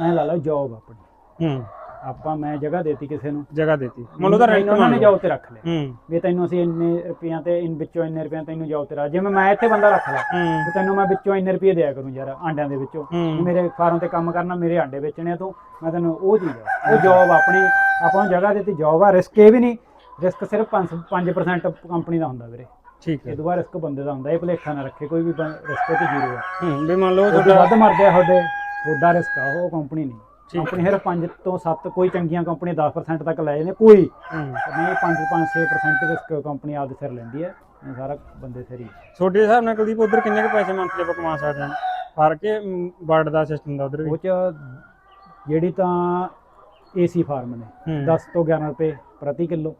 ਐਂ ਲਾ ਲਓ ਜੌਬ ਆਪਣੀ। ਹੂੰ। ਆਪਾਂ ਮੈਂ ਜਗ੍ਹਾ ਦੇਤੀ ਕਿਸੇ ਨੂੰ। ਜਗ੍ਹਾ ਦੇਤੀ। ਮੰਨ ਲਓ ਤਾਂ ਰੈਂਟ ਉਹਨਾਂ ਨੇ ਜੌਬ ਤੇ ਰੱਖ ਲਿਆ। ਹੂੰ। ਵੀ ਤੈਨੂੰ ਅਸੀਂ ਇੰਨੇ ਰੁਪਈਆਂ ਤੇ ਇਨ ਵਿੱਚੋਂ ਇੰਨੇ ਰੁਪਈਆਂ ਤੈਨੂੰ ਜੌਬ ਤੇ ਰੱਖ ਜਿਵੇਂ ਮੈਂ ਇੱਥੇ ਬੰਦਾ ਰੱਖ ਲਾ ਹੂੰ। ਤੇ ਤੈਨੂੰ ਮੈਂ ਵਿੱਚੋਂ ਇੰਨੇ ਰੁਪਏ ਦਿਆ ਕਰੂੰ ਯਾਰ ਆਂਡਿਆਂ ਦੇ ਵਿੱਚੋਂ। ਹੂੰ। ਮੇਰੇ ਫਾਰਮ ਤੇ ਕੰਮ ਕਰਨਾ ਮੇਰੇ ਆਂਡੇ ਵੇਚਣੇ ਆ ਤੂੰ ਮੈਂ ਤੈਨੂੰ ਉਹ ਆ। ਉਹ ਜੌਬ ਆਪਣੀ ਆਪਾਂ ਨੂੰ ਜਗ੍ਹਾ ਦਿੱਤੀ ਜੌਬ ਆ ਰਿਸਕ ਇਹ ਵੀ ਨਹੀਂ ਰਿਸਕ ਸਿਰਫ 5 5% ਕੰਪਨੀ ਦਾ ਹੁੰਦਾ ਵੀਰੇ। ਠੀਕ ਹੈ। ਇਹ ਬਾਅਦ ਰਿਸਕ ਬੰਦੇ ਦਾ ਹੁੰਦਾ ਇਹ ਭੁਲੇਖਾ ਨਾ ਰੱਖੇ ਕੋਈ ਵੀ ਰਿਸਕ ਤੇ ਜ਼ੀਰੋ ਆ। ਹੂੰ ਵੀ ਮੰਨ ਲਓ ਤੁਹਾਡਾ ਵੱਧ ਮਰਦੇ ਆ ਤੁਹਾਡੇ। ਤੁਹਾਡਾ ਰਿਸਕ ਆ ਉਹ ਕੰਪਨੀ ਨਹੀਂ। ਹੈ। ਕੰਪਨੀ ਸਿਰਫ 5 ਤੋਂ 7 ਕੋਈ ਚੰਗੀਆਂ ਕੰਪਨੀ 10% ਤੱਕ ਲੈ ਜਾਂਦੇ ਕੋਈ। ਹੂੰ। ਨਹੀਂ 5 5 6% ਰਿਸਕ ਕੰਪਨੀ ਆਪਦੇ ਸਿਰ ਲੈਂਦੀ ਹੈ ਇਹ ਸਾਰਾ ਬੰਦੇ ਸਿਰ ਹੀ ਤੁਹਾਡੇ ਹਿਸਾਬ ਨਾਲ ਕੁਲਦੀਪ ਉਧਰ ਕਿੰਨੇ ਕੁ ਪੈਸੇ ਮੰਥਲੀ ਆਪਾਂ ਕਮਾ ਸਕਦੇ ਹਾਂ? ਫ਼ਰਕ ਕੇ ਬਰਡ ਦਾ ਸਿਸਟਮ ਦਾ ਉਧਰ ਵੀ? ਉਹ ਚ ਜਿਹੜੀ ਤਾਂ ਏਸੀ ਫਾਰਮ ਨੇ ਹੂੰ। 10 ਤੋਂ 11 ਰੁਪਏ ਪ੍ਰਤੀ ਕਿਲੋ।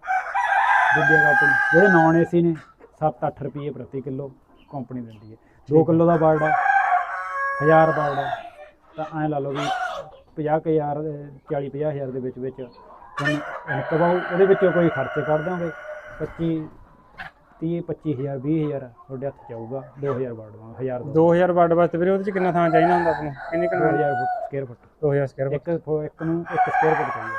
ਦੂਜੇ ਕੰਪਨੀ ਜਿਹੜੇ ਨਾਨ ਏਸੀ ਨੇ 7-8 ਰੁਪਏ ਪ੍ਰਤੀ ਕਿਲੋ ਕੰਪਨੀ ਦਿੰਦੀ ਹੈ। 2 ਕਿਲੋ ਦਾ ਬਰਡ ਹੈ 1000 ਬਰਡ ਹੈ ਤਾਂ ਐਂ ਲਾ ਲਓ ਵੀ 50000 40 ਹਜ਼ਾਰ ਦੇ ਵਿੱਚ ਵਿੱਚ ਤੁਹਾਨੂੰ ਉਹਦੇ ਵਿੱਚੋਂ ਕੋਈ ਖਰਚੇ ਕੱਢ ਦਾਂਗੇ। 25 30 25000 20000 ਤੁਹਾਡੇ ਹੱਥ ਚ ਆਊਗਾ 2000 ਬਰਡ ਦਾ 1000 ਦਾ। 2000 ਵਰਡ ਵਾਸਤੇ ਵੀਰੇ ਉਹਦੇ ਚ ਕਿੰਨਾ ਥਾਂ ਚਾਹੀਦਾ ਹੁੰਦਾ ਆਪਾਂ ਨੂੰ ਕਿੰਨੀ ਕਿੰਨਾ 2000 ਸਕੁਅਰ ਫੁੱਟ 2000 ਸਕੁਅਰ ਇੱਕ ਫੁ- ਇੱਕ ਨੂੰ ਇੱਕ ਸਕੁਅਰ ਫੁੱਟ ਚਾਹੀਦਾ।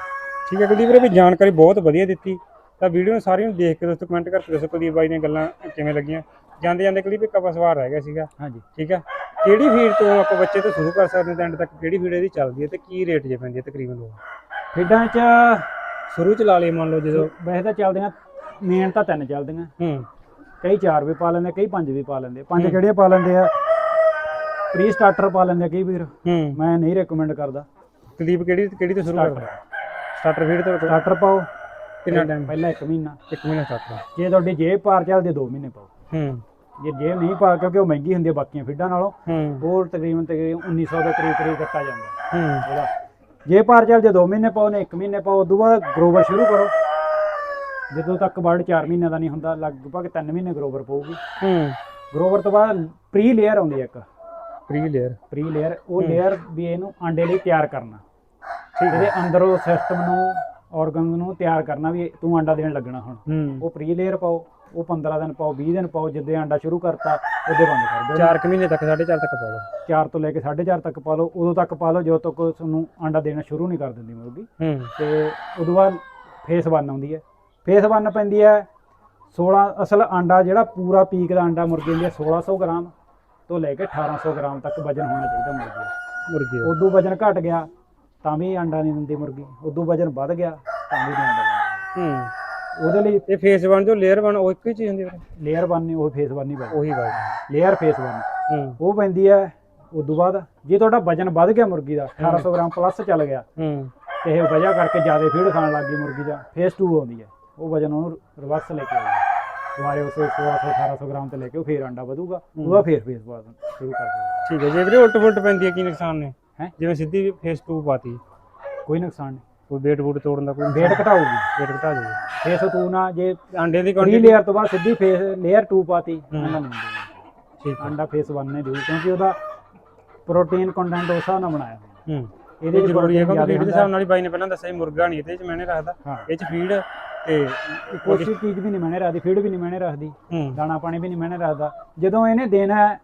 ਠੀਕ ਹੈ ਕੁਲਦੀਪ ਵੀਰੇ ਵੀ ਜਾਣਕਾਰੀ ਬਹੁਤ ਵਧੀਆ ਦਿੱਤੀ। ਤਾਂ ਵੀਡੀਓ ਨੂੰ ਸਾਰੀ ਨੂੰ ਦੇਖ ਕੇ ਦੋਸਤੋ ਕਮੈਂਟ ਕਰਕੇ ਦੱਸੋ ਕੁਲਦੀਪ ਬਾਈ ਦੀਆਂ ਗੱਲਾਂ ਕਿਵੇਂ ਲੱਗੀਆਂ। ਜਾਂਦੇ ਜਾਂਦੇ ਕੁਲਦੀਪ ਇੱਕ ਆਪਾਂ ਸਵਾਲ ਰਹਿ ਗਿਆ ਸੀਗਾ। ਹਾਂਜੀ। ਠੀਕ ਹੈ? ਕਿਹੜੀ ਫੀਡ ਤੋਂ ਆਪਾਂ ਬੱਚੇ ਤੋਂ ਸ਼ੁਰੂ ਕਰ ਸਕਦੇ ਹਾਂ ਐਂਡ ਤੱਕ ਕਿਹੜੀ ਫੀਡ ਇਹਦੀ ਚੱਲਦੀ ਹੈ ਤੇ ਕੀ ਰੇਟ ਜੇ ਪੈਂਦੀ ਹੈ ਤਕਰੀਬਨ ਉਹ? ਖੇਡਾਂ 'ਚ ਸ਼ੁਰੂ ਚ ਲਾ ਲਈ ਮੰਨ ਲਓ ਜਦੋਂ ਵੈਸੇ ਤਾਂ ਚੱਲਦੀਆਂ ਮੇਨ ਤਾਂ ਤਿੰਨ ਚੱਲਦੀਆਂ। ਹੂੰ। ਕਈ ਚਾਰ ਵੀ ਪਾ ਲੈਂਦੇ ਕਈ ਪੰਜ ਵੀ ਪਾ ਲੈਂਦੇ। ਪੰਜ ਕਿਹੜੀਆਂ ਪਾ ਲੈਂਦੇ ਆ? ਪ੍ਰੀ ਸਟਾਰਟਰ ਪਾ ਲੈਂਦੇ ਕਈ ਵੀਰ। ਹੂੰ। ਮੈਂ ਨਹੀਂ ਰეკਮੈਂਡ ਕਰਦਾ। ਕੁਲਦੀਪ ਕਿਹੜੀ ਕਿਹੜੀ ਤੋਂ ਸ਼ੁਰੂ ਕਰਦਾ? ਸਟਾਰਟਰ ਫੀਡ ਤੋਂ? ਸਟਾਰਟਰ ਪਾਓ। ਕਿੰਨਾ ਟਾਈਮ ਪਹਿਲਾਂ 1 ਮਹੀਨਾ। ਇੱਕ ਮਹੀਨਾ ਸਟਾਰਟਰ ਜੇ ਤੁਹਾਡੀ ਜੇਬ ਪਾਰ ਚੱਲਦੇ 2 ਮਹੀਨੇ ਪਾਓ। ਹੂੰ। ਜੇ ਜੇਬ ਨਹੀਂ ਪਾ ਕਿਉਂਕਿ ਉਹ ਮਹਿੰਗੀ ਹੁੰਦੀ ਹੈ ਬਾਕੀਆਂ ਫੀਡਾਂ ਨਾਲੋਂ ਹੂੰ। ਹੋਰ ਤਕਰੀਬਨ ਤਕਰੀਬਨ 1900 ਦੇ ਕਰੀਬ ਕਰੀਬ ਕੱਟਾ ਜਾਂਦਾ। ਹੂੰ। ਉਹਦਾ। ਜੇ ਪਾਰ ਚੱਲਦੇ 2 ਮਹੀਨੇ ਪਾਓ ਨੇ 1 ਮਹੀਨੇ ਪਾਓ ਉਦੋਂ ਬਾਅਦ ਗਰੋਵਰ ਸ਼ੁਰੂ ਕਰੋ। ਜਦੋਂ ਤੱਕ ਬਰਡ 4 ਮਹੀਨਿਆਂ ਦਾ ਨਹੀਂ ਹੁੰਦਾ ਲਗਭਗ 3 ਮਹੀਨੇ ਗਰੋਵਰ ਪਊਗੀ। ਹੂੰ। ਗਰੋਵਰ ਤੋਂ ਬਾਅਦ ਪ੍ਰੀ ਲੇਅਰ ਆਉਂਦੀ ਹੈ ਇੱਕ। ਪ੍ਰੀ ਲੇਅਰ ਪ੍ਰੀ ਲੇਅਰ ਉਹ ਲੇਅਰ ਵੀ ਇਹਨੂੰ ਆਂਡੇ ਲਈ ਤਿਆਰ ਕਰਨਾ। ਠੀਕ ਇਹਦੇ ਅੰਦਰੋਂ ਸਿਸਟਮ ਨੂੰ ਆਰਗਨਸ ਨੂੰ ਤਿਆਰ ਕਰਨਾ ਵੀ ਤੂੰ ਆਂਡਾ ਦੇਣ ਲੱਗਣਾ ਹੁਣ। ਹੂੰ। ਉਹ ਪ੍ਰੀ ਲੇਅਰ ਪਾਓ। ਉਹ 15 ਦਿਨ ਪਾਓ 20 ਦਿਨ ਪਾਓ ਜਿੱਦੇ ਆਂਡਾ ਸ਼ੁਰੂ ਕਰਤਾ ਉਹਦੇ ਬੰਦ ਕਰ ਦਿਓ। 4 ਮਹੀਨੇ ਤੱਕ 4.5 ਤੱਕ ਪਾ ਲਓ। 4 ਤੋਂ ਲੈ ਕੇ 4.5 ਤੱਕ ਪਾ ਲਓ ਉਦੋਂ ਤੱਕ ਪਾ ਲਓ ਜਦੋਂ ਤੱਕ ਤੁਹਾਨੂੰ ਆਂਡਾ ਦੇਣਾ ਸ਼ੁਰੂ ਨਹੀਂ ਕਰ ਦਿੰਦੀ ਮੁਰਗੀ। ਹੂੰ। ਤੇ ਉਦੋਂ ਬਾਅਦ ਫੇਸ 1 ਆਉਂਦੀ ਹੈ। ਫੇਸ 1 ਪੈਂਦੀ ਹੈ 16 ਅਸਲ ਆਂਡਾ ਜਿਹੜਾ ਪੂਰਾ ਪੀਕ ਦਾ ਆਂਡਾ ਮੁਰਗੀ ਦੀ 1600 ਗ੍ਰਾਮ ਤੋਂ ਲੈ ਕੇ 1800 ਗ੍ਰਾਮ ਤੱਕ ਵਜਨ ਹੋਣਾ ਚਾਹੀਦਾ ਮੁਰਗੀ ਦਾ। ਮੁਰਗੀ। ਉਦੋਂ ਵਜਨ ਘਟ ਗਿਆ ਤਾਂ ਵੀ ਆਂਡਾ ਨਹੀਂ ਦਿੰਦੀ ਮੁਰਗੀ। ਉਦੋਂ ਵਜਨ ਵੱਧ ਗਿਆ ਤਾਂ ਵੀ ਨਹੀਂ ਆਂਡਾ ਦਿੰਦੀ। ਹੂੰ। ਉਹਦੇ ਲਈ ਇਹ ਫੇਸ 1 ਜੋ ਲੇਅਰ 1 ਉਹ ਇੱਕੋ ਹੀ ਚੀਜ਼ ਹੁੰਦੀ ਹੈ ਲੇਅਰ 1 ਨਹੀਂ ਉਹ ਫੇਸ 1 ਨਹੀਂ ਪੈਂਦੀ। ਉਹੀ ਬਾਤ ਲੇਅਰ ਫੇਸ 1 ਹੂੰ। ਉਹ ਪੈਂਦੀ ਹੈ ਉਦੋਂ ਬਾਅਦ ਜੇ ਤੁਹਾਡਾ ਵਜਨ ਵੱਧ ਗਿਆ ਮੁਰਗੀ ਦਾ 1800 ਗ੍ਰਾਮ ਪਲੱਸ ਚੱਲ ਗਿਆ ਹੂੰ। ਤੇ ਇਹ ਵਜ੍ਹਾ ਕਰਕੇ ਜ਼ਿਆਦਾ ਫੀਡ ਖਾਣ ਲੱਗ ਗਈ ਮੁਰਗੀ ਦਾ ਫੇਸ 2 ਆਉਂਦੀ ਹੈ। ਉਹ ਵਜਨ ਉਹਨੂੰ ਰਿਵਰਸ ਲੈ ਕੇ ਆਉਂਦੀ ਦੁਬਾਰੇ ਉਸੇ 1600 1800 ਗ੍ਰਾਮ ਤੇ ਲੈ ਕੇ ਉਹ ਫੇਰ ਅੰਡਾ ਵਧੂਗਾ। ਉਹਦਾ ਫੇਰ ਫੇਸ ਬਾਅਦ ਸ਼ੁਰੂ ਕਰ ਦਿੰਦਾ। ਠੀਕ ਹੈ ਜੇ ਵੀਰੇ ਉਲਟ ਫੁਲਟ ਪੈਂਦੀ ਹੈ ਕੀ ਨੁਕਸਾਨ ਨੇ? ਹੈਂ? ਜਿਵੇਂ ਸਿੱਧੀ ਫੇਸ 2 ਪਾਤੀ। ਕੋਈ ਨੁਕਸਾਨ ਨਹੀਂ। ਕੋਈ ਵੇਟ ਵੂਟ ਤੋੜਨ ਦਾ ਕੋਈ ਵੇਟ ਘਟਾਊਗੀ ਵੇਟ ਘਟਾ ਦੇ ਫੇਸ 2 ਨਾ ਜੇ ਅੰਡੇ ਦੀ ਕੁਆਂਟੀਟੀ ਲੇਅਰ ਤੋਂ ਬਾਅਦ ਸਿੱਧੀ ਫੇਸ ਲੇਅਰ 2 ਪਾਤੀ ਠੀਕ ਅੰਡਾ ਫੇਸ 1 ਨੇ ਕਿਉਂਕਿ ਉਹਦਾ ਪ੍ਰੋਟੀਨ ਕੰਟੈਂਟ ਉਸ ਹਿਸਾਬ ਨਾਲ ਬਣਾਇਆ ਹੂੰ। ਇਹਦੇ ਜ਼ਰੂਰੀ ਹੈ ਕਿਉਂਕਿ ਫੀਡ ਦੇ ਹਿਸਾਬ ਨਾਲ ਹੀ ਬਾਈ ਨੇ ਪਹਿਲਾਂ ਦੱਸਿਆ ਸੀ ਮੁਰਗਾ ਨਹੀਂ ਇਹਦੇ ਚ ਮੈਨੇ ਰੱਖਦਾ। ਇਹ ਚ ਫੀਡ ਤੇ ਕੋਈ ਚੀਜ਼ ਵੀ ਨਹੀਂ ਮੈਨੇ ਰੱਖਦੀ ਫੀਡ ਵੀ ਨਹੀਂ ਮੈਨੇ ਰੱਖਦੀ। ਦਾਣਾ ਪਾਣੀ ਵੀ ਨਹੀਂ ਮੈਨੇ ਰੱਖਦਾ। ਜਦੋਂ ਇਹਨੇ ਦੇਣਾ ਹੈ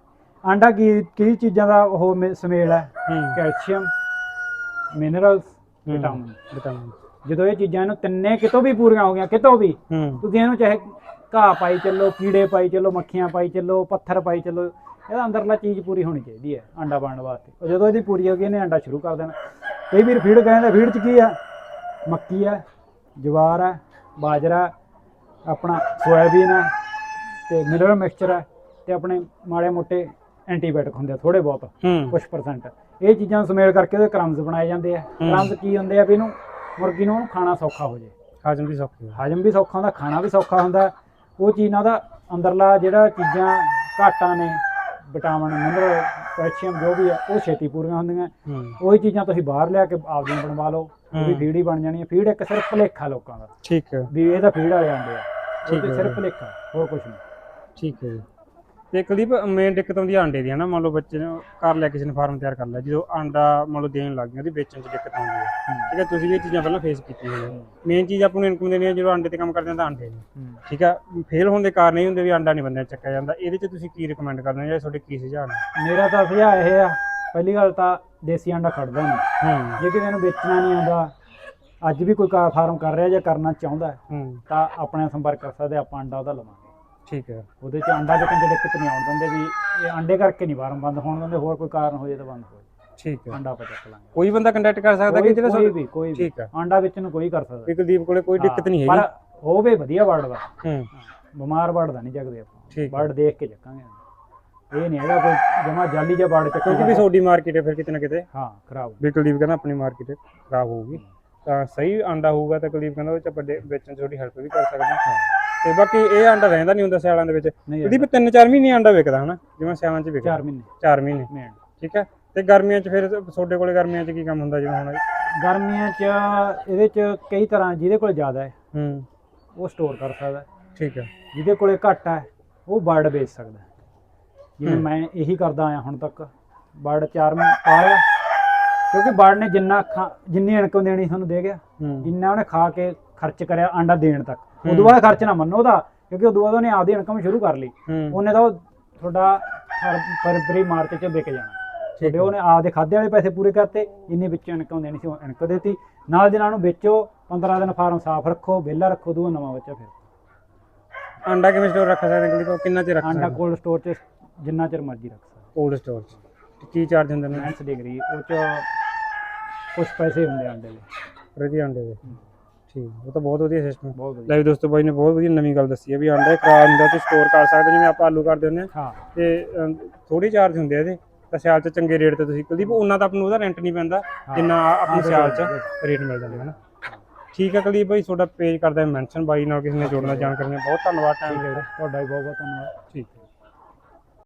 ਆਂਡਾ ਕੀ ਕੀ ਚੀਜ਼ਾਂ ਦਾ ਉਹ ਸਮੇਲ ਹੈ। Calcium minerals. ਵਿਟਾਮਿਨ ਵਿਟਾਮਿਨ ਜਦੋਂ ਇਹ ਚੀਜ਼ਾਂ ਇਹਨੂੰ ਤਿੰਨੇ ਕਿਤੋਂ ਵੀ ਪੂਰੀਆਂ ਹੋ ਗਈਆਂ ਕਿਤੋਂ ਵੀ ਹੂੰ। ਤੁਸੀਂ ਇਹਨੂੰ ਚਾਹੇ ਘਾਹ ਪਾਈ ਚੱਲੋ ਕੀੜੇ ਪਾਈ ਚੱਲੋ ਮੱਖੀਆਂ ਪਾਈ ਚੱਲੋ ਪੱਥਰ ਪਾਈ ਚੱਲੋ ਇਹਦਾ ਅੰਦਰਲਾ ਚੀਜ਼ ਪੂਰੀ ਹੋਣੀ ਚਾਹੀਦੀ ਹੈ ਅੰਡਾ ਬਣਨ ਵਾਸਤੇ। ਉਹ ਜਦੋਂ ਇਹਦੀ ਪੂਰੀ ਹੋ ਗਈ ਇਹਨੇ ਅੰਡਾ ਸ਼ੁਰੂ ਕਰ ਦੇਣਾ। ਕਈ ਵੀਰ ਫੀਡ ਕਹਿੰਦੇ ਫੀਡ ਚ ਕੀ ਆ? ਮੱਕੀ ਹੈ ਜਵਾਰ ਹੈ ਬਾਜਰਾ ਆਪਣਾ ਸੋਇਆਬੀਨ ਹੈ ਤੇ ਮਿਨਰਲ ਮਿਕਸਚਰ ਹੈ ਤੇ ਆਪਣੇ ਮਾੜੇ ਮੋਟੇ ਐਂਟੀਬਾਇਓਟਿਕ ਹੁੰਦੇ ਆ ਥੋੜੇ ਬਹੁਤ ਕੁਝ ਪਰਸੈਂਟ ਇਹ ਚੀਜ਼ਾਂ ਨੂੰ ਸਮੇਲ ਕਰਕੇ ਉਹਦੇ ਕ੍ਰਮਸ ਬਣਾਏ ਜਾਂਦੇ ਆ। ਕ੍ਰਮਸ ਕੀ ਹੁੰਦੇ ਆ ਵੀ ਇਹਨੂੰ ਮੁਰਗੀ ਨੂੰ ਖਾਣਾ ਸੌਖਾ ਹੋ ਜੇ। ਹਾਜ਼ਮ ਦੀ ਸੌਖੀ ਹੈ। ਹਜਮ ਵੀ ਸੌਖਾ ਹੁੰਦਾ ਖਾਣਾ ਵੀ ਸੌਖਾ ਹੁੰਦਾ। ਉਹ ਚੀਜ਼ ਨਾਲ ਦਾ ਅੰਦਰਲਾ ਜਿਹੜਾ ਚੀਜ਼ਾਂ ਘਾਟਾਂ ਨੇ ਵਿਟਾਮਿਨ ਮਿਨਰਲ ਕੈਲਸ਼ੀਅਮ ਜੋ ਵੀ ਆ ਉਹ ਛੇਤੀ ਪੂਰੀਆਂ ਹੁੰਦੀਆਂ। ਹੂੰ। ਉਹੀ ਚੀਜ਼ਾਂ ਤੁਸੀਂ ਬਾਹਰ ਲਿਆ ਕੇ ਆਪਦੀਆਂ ਬਣਵਾ ਲਓ। ਹੂੰ। ਫੀਡ ਹੀ ਬਣ ਜਾਣੀ ਹੈ ਫੀਡ ਇੱਕ ਸਿਰਫ ਭੁਲੇਖਾ ਲੋਕਾਂ ਦਾ। ਠੀਕ ਹੈ। ਵੀ ਇਹ ਤਾਂ ਫੀਡ ਵਾਲੇ ਆਂਦੇ ਆ। ਠੀਕ ਹੈ। ਸਿਰਫ ਭੁਲੇਖਾ ਹੋਰ ਕੁਝ ਨਹੀਂ। ਠੀਕ ਹੈ ਤੇ ਕੁਲਦੀਪ ਮੇਨ ਦਿੱਕਤ ਆਉਂਦੀ ਹੈ ਆਂਡੇ ਦੀ ਹੈ ਨਾ ਮੰਨ ਲਓ ਬੱਚੇ ਨੇ ਕਰ ਲਿਆ ਕਿਸੇ ਨੇ ਫਾਰਮ ਤਿਆਰ ਕਰ ਲਿਆ ਜਦੋਂ ਆਂਡਾ ਮੰਨ ਲਓ ਦੇਣ ਲੱਗ ਗਿਆ ਉਹਦੀ ਵੇਚਣ 'ਚ ਦਿੱਕਤ ਆਉਂਦੀ ਹੈ। ਠੀਕ ਹੈ ਤੁਸੀਂ ਵੀ ਇਹ ਚੀਜ਼ਾਂ ਪਹਿਲਾਂ ਫੇਸ ਕੀਤੀਆਂ ਨੇ। ਮੇਨ ਚੀਜ਼ ਆਪਾਂ ਨੂੰ ਇਨਕਮ ਦੇਣੀ ਹੈ ਜਦੋਂ ਆਂਡੇ ਤੇ ਕੰਮ ਕਰਦੇ ਹਾਂ ਤਾਂ ਆਂਡੇ ਨੇ। ਠੀਕ ਹੈ ਫੇਲ ਹੋਣ ਦੇ ਕਾਰਨ ਇਹ ਹੁੰਦੇ ਵੀ ਆਂਡਾ ਨਹੀਂ ਬੰਦਿਆਂ 'ਚ ਚੱਕਿਆ ਜਾਂਦਾ। ਇਹਦੇ 'ਚ ਤੁਸੀਂ ਕੀ ਰეკਮੈਂਡ ਕਰਦੇ ਹੋ ਜਾਂ ਤੁਹਾਡੇ ਕੀ ਸੁਝਾਅ ਨੇ? ਮੇਰਾ ਤਾਂ ਸੁਝਾਅ ਇਹ ਆ ਪਹਿਲੀ ਗੱਲ ਤਾਂ ਦੇਸੀ ਆਂਡਾ ਖੜਦਾ ਨਹੀਂ। ਹੂੰ। ਜੇ ਕਿਸੇ ਨੂੰ ਵੇਚਣਾ ਨਹੀਂ ਆਉਂਦਾ ਅੱਜ ਵੀ ਕੋਈ ਫਾਰਮ ਕਰ ਰਿਹਾ ਜਾਂ ਕਰਨਾ ਚਾਹੁੰਦਾ ਤਾਂ ਆਪਣੇ ਸੰਪਰਕ ਕਰ ਸਕਦੇ ਆਪਾਂ ਆਂਡਾ ਉਹਦਾ ਲਵਾਂਗੇ। ਠੀਕ ਹੈ। ਉਹਦੇ ਚ ਆਂਡਾ ਚ ਕੰਜ ਦਿੱਕਤ ਨਹੀਂ ਆਉਣ ਦਿੰਦੇ ਵੀ ਇਹ ਆਂਡੇ ਕਰਕੇ ਨਹੀਂ ਫਾਰਮ ਬੰਦ ਹੋਣ ਦਿੰਦੇ ਹੋਰ ਕੋਈ ਕਾਰਨ ਹੋ ਜਾਏ ਤਾਂ ਬੰਦ ਹੋ ਜਾਏ ਠੀਕ ਹੈ। ਆਂਡਾ ਆਪਾਂ ਚੱਕ ਲਾਂਗੇ। ਕੋਈ ਬੰਦਾ ਕੰਟੈਕਟ ਕਰ ਸਕਦਾ ਕਿ ਜਿਹੜਾ ਕੋਈ ਵੀ ਕੋਈ ਵੀ। ਠੀਕ ਹੈ। ਆਂਡਾ ਵਿੱਚ ਨੂੰ ਕੋਈ ਕਰ ਸਕਦਾ। ਕੁਲਦੀਪ ਕੋਲੇ ਕੋਈ ਦਿੱਕਤ ਨਹੀਂ ਹੈਗੀ। ਪਰ ਹੋਵੇ ਵਧੀਆ ਵੜਦਾ। ਹੂੰ। ਬਿਮਾਰ ਵੜਦਾ ਨਹੀਂ ਜਗਦੇ ਆਪਾਂ। ਵੜ ਦੇਖ ਕੇ ਚੱਕਾਂਗੇ ਇਹ ਨਹੀਂ ਹੈਗਾ ਕੋਈ ਜਮਾ ਜਾਲੀ ਜਿਹਾ ਵੜ ਕਿਉਂਕਿ ਵੀ ਚੱਕਾਂਗੇ ਤੁਹਾਡੀ ਮਾਰਕੀਟ ਹੈ ਫਿਰ ਕਿਤੇ ਨਾ ਕਿਤੇ। ਹਾਂ ਖਰਾਬ। ਵੀ ਕੁਲਦੀਪ ਕਹਿੰਦਾ ਆਪਣੀ ਮਾਰਕੀਟ ਖਰਾਬ ਹੋਊਗੀ। ਤਾਂ ਸਹੀ ਆਂਡਾ ਹੋਊਗਾ ਤਾਂ ਕੁਲਦੀਪ ਕਹਿੰਦਾ ਉਹ ਚ ਵੱਡੇ ਵੇਚਣ 'ਚ ਤੁਹਾਡੀ ਹੈਲਪ ਵੀ ਕਰ ਸਕਦੇ ਹਾਂ। ਤੇ ਬਾਕੀ ਇਹ ਆਂਡਾ ਰਹਿੰਦਾ ਨਹੀਂ ਹੁੰਦਾ ਸਿਆਲਾਂ ਦੇ ਵਿੱਚ। ਕੁਲਦੀਪ ਤਿੰਨ ਚਾਰ ਮਹੀਨੇ ਆਂਡਾ ਵਿਕਦਾ ਹਨਾ ਜਿਵੇਂ ਸਿਆਲਾਂ 'ਚ ਵਿਕਦਾ। 4 ਮਹੀਨੇ। 4 ਮਹੀਨੇ। ਠੀਕ ਹੈ? ਤੇ ਗਰਮੀਆਂ 'ਚ ਫਿਰ ਤੁਹਾਡੇ ਕੋਲੇ ਗਰਮੀਆਂ 'ਚ ਕੀ ਕੰਮ ਹੁੰਦਾ ਜਿਵੇਂ ਹੁਣ? ਗਰਮੀਆਂ ਚ ਇਹਦੇ ਚ ਕਈ ਤਰ੍ਹਾਂ ਜਿਹਦੇ ਕੋਲ ਜ਼ਿਆਦਾ ਹੈ ਹੂੰ। ਉਹ ਸਟੋਰ ਕਰ ਸਕਦਾ। ਠੀਕ ਹੈ। ਜਿਹਦੇ ਕੋਲੇ ਘੱਟ ਹੈ ਉਹ ਬਰਡ ਵੇਚ ਸਕਦਾ। ਜਿਵੇਂ ਮੈਂ ਇਹੀ ਕਰਦਾ ਆਇਆ ਹੁਣ ਤੱਕ ਬਰਡ ਚਾਰ ਮਹੀਨੇ ਪਾਲਿਆ ਕਿਉਂਕਿ ਬਰਡ ਨੇ ਜਿੰਨਾ ਜਿੰਨੀ ਇਨਕਮ ਦੇਣੀ ਤੁਹਾਨੂੰ ਦੇ ਗਿਆ। ਜਿੰਨਾ ਉਹਨੇ ਖਾ ਕੇ ਖਰਚ ਕਰਿਆ ਆਂਡਾ ਦੇਣ ਤੱਕ। ਉਦੋਂ ਬਾਅਦ ਖਰਚ ਨਾ ਮੰਨੋ ਉਹਦਾ ਕਿਉਂਕਿ ਉਦੋਂ ਬਾਅਦ ਉਹਨੇ ਆਪਦੀ ਇਨਕਮ ਸ਼ੁਰੂ ਕਰ ਲਈ। ਉਹਨੇ ਤਾਂ ਤੁਹਾਡਾ ਫਰ- ਫਰਵਰੀ ਮਾਰਚ ਚ ਵਿਕ ਜਾਣਾ। ਤੁਹਾਡੇ ਉਹਨੇ ਆਪਦੇ ਖਾਦੇ ਵਾਲੇ ਪੈਸੇ ਪੂਰੇ ਕਰਤੇ ਇੰਨੇ ਵਿੱਚੋਂ ਇਨਕਮ ਦੇਣੀ ਸੀ ਉਹ ਇਨਕਮ ਦੇਤੀ। ਨਾਲ ਦੇ ਨਾਲ ਨੂੰ ਵੇਚੋ 15 ਦਿਨ ਫਾਰਮ ਸਾਫ਼ ਰੱਖੋ ਵਿਹਲਾ ਰੱਖੋ ਦੂਆ ਨਵਾਂ ਬੱਚਾ ਫਿਰ। ਆਂਡਾ ਕਿਵੇਂ ਸਟੋਰ ਰੱਖ ਸਕਦੇ ਹਾਂ ਕੁਲਦੀਪ ਕਿੰਨਾ ਚਿਰ ਰੱਖ ਸਕਦੇ ਕੋਲਡ ਸਟੋਰ ਚ ਜਿੰਨਾ ਚਿਰ ਮਰਜ਼ੀ ਰੱਖ ਸਕਦੇ। ਕੋਲਡ ਸਟੋਰ 'ਚ। ਕੀ ਚਾਰਜ ਹੁੰਦੇ ਨੇ? ਮੈਂਸ ਡਿਗਰੀ ਉਹ ਚ ਕੁਝ ਪੈਸੇ ਹੁੰਦੇ ਆਂਡੇ ਦੇ। ਪ੍ਰਤੀ ਆਂਡੇ ਦੇ। ਠੀਕ ਉਹ ਤਾਂ ਬਹੁਤ ਵਧੀਆ ਸਿਸਟਮ ਬਹੁਤ ਵਧੀਆ। ਲੈ ਵੀ ਦੋਸਤੋ ਬਾਈ ਨੇ ਬਹੁਤ ਵਧੀਆ ਨਵੀਂ ਗੱਲ ਦੱਸੀ ਹੈ ਵੀ ਆਂਡਾ ਖਰਾਬ ਹੁੰਦਾ ਤੇ ਸਟੋਰ ਕਰ ਸਕਦੇ ਜਿਵੇਂ ਆਪਾਂ ਆਲੂ ਕਰਦੇ ਹੁੰਦੇ ਹਾਂ ਹਾਂ। ਤੇ ਥੋੜੀ ਚਾਰਜ ਹੁੰਦੇ ਆ ਇਹਦੇ। ਤਾਂ ਸਿਆਲ 'ਚ ਚੰਗੇ ਰੇਟ ਤੇ ਤੁਸੀਂ ਕੁਲਦੀਪ ਉਹਨਾਂ ਤਾਂ ਆਪ ਨੂੰ ਉਹਦਾ ਰੈਂਟ ਨਹੀਂ ਪੈਂਦਾ ਜਿੰਨਾ ਆਪਣੀ ਸਿਆਲ 'ਚ ਰੇਟ ਮਿਲ ਜਾਂਦਾ ਹੈ ਨਾ ਠੀਕ ਹੈ ਕੁਲਦੀਪ ਭਾਈ ਤੁਹਾਡਾ ਪੇਜ ਕਰਦਾ ਮੈਂਸ਼ਨ ਬਾਈ ਨਾਲ ਕਿਸੇ ਨੇ ਜੋੜਨਾ ਜਾਣਕਾਰੀ ਬਹੁਤ ਧੰਨਵਾਦ ਟਾਈਮ ਦੇ। ਤੁਹਾਡਾ ਵੀ ਬਹੁਤ ਬਹੁਤ ਧੰਨਵਾਦ। ਠੀਕ ਹੈ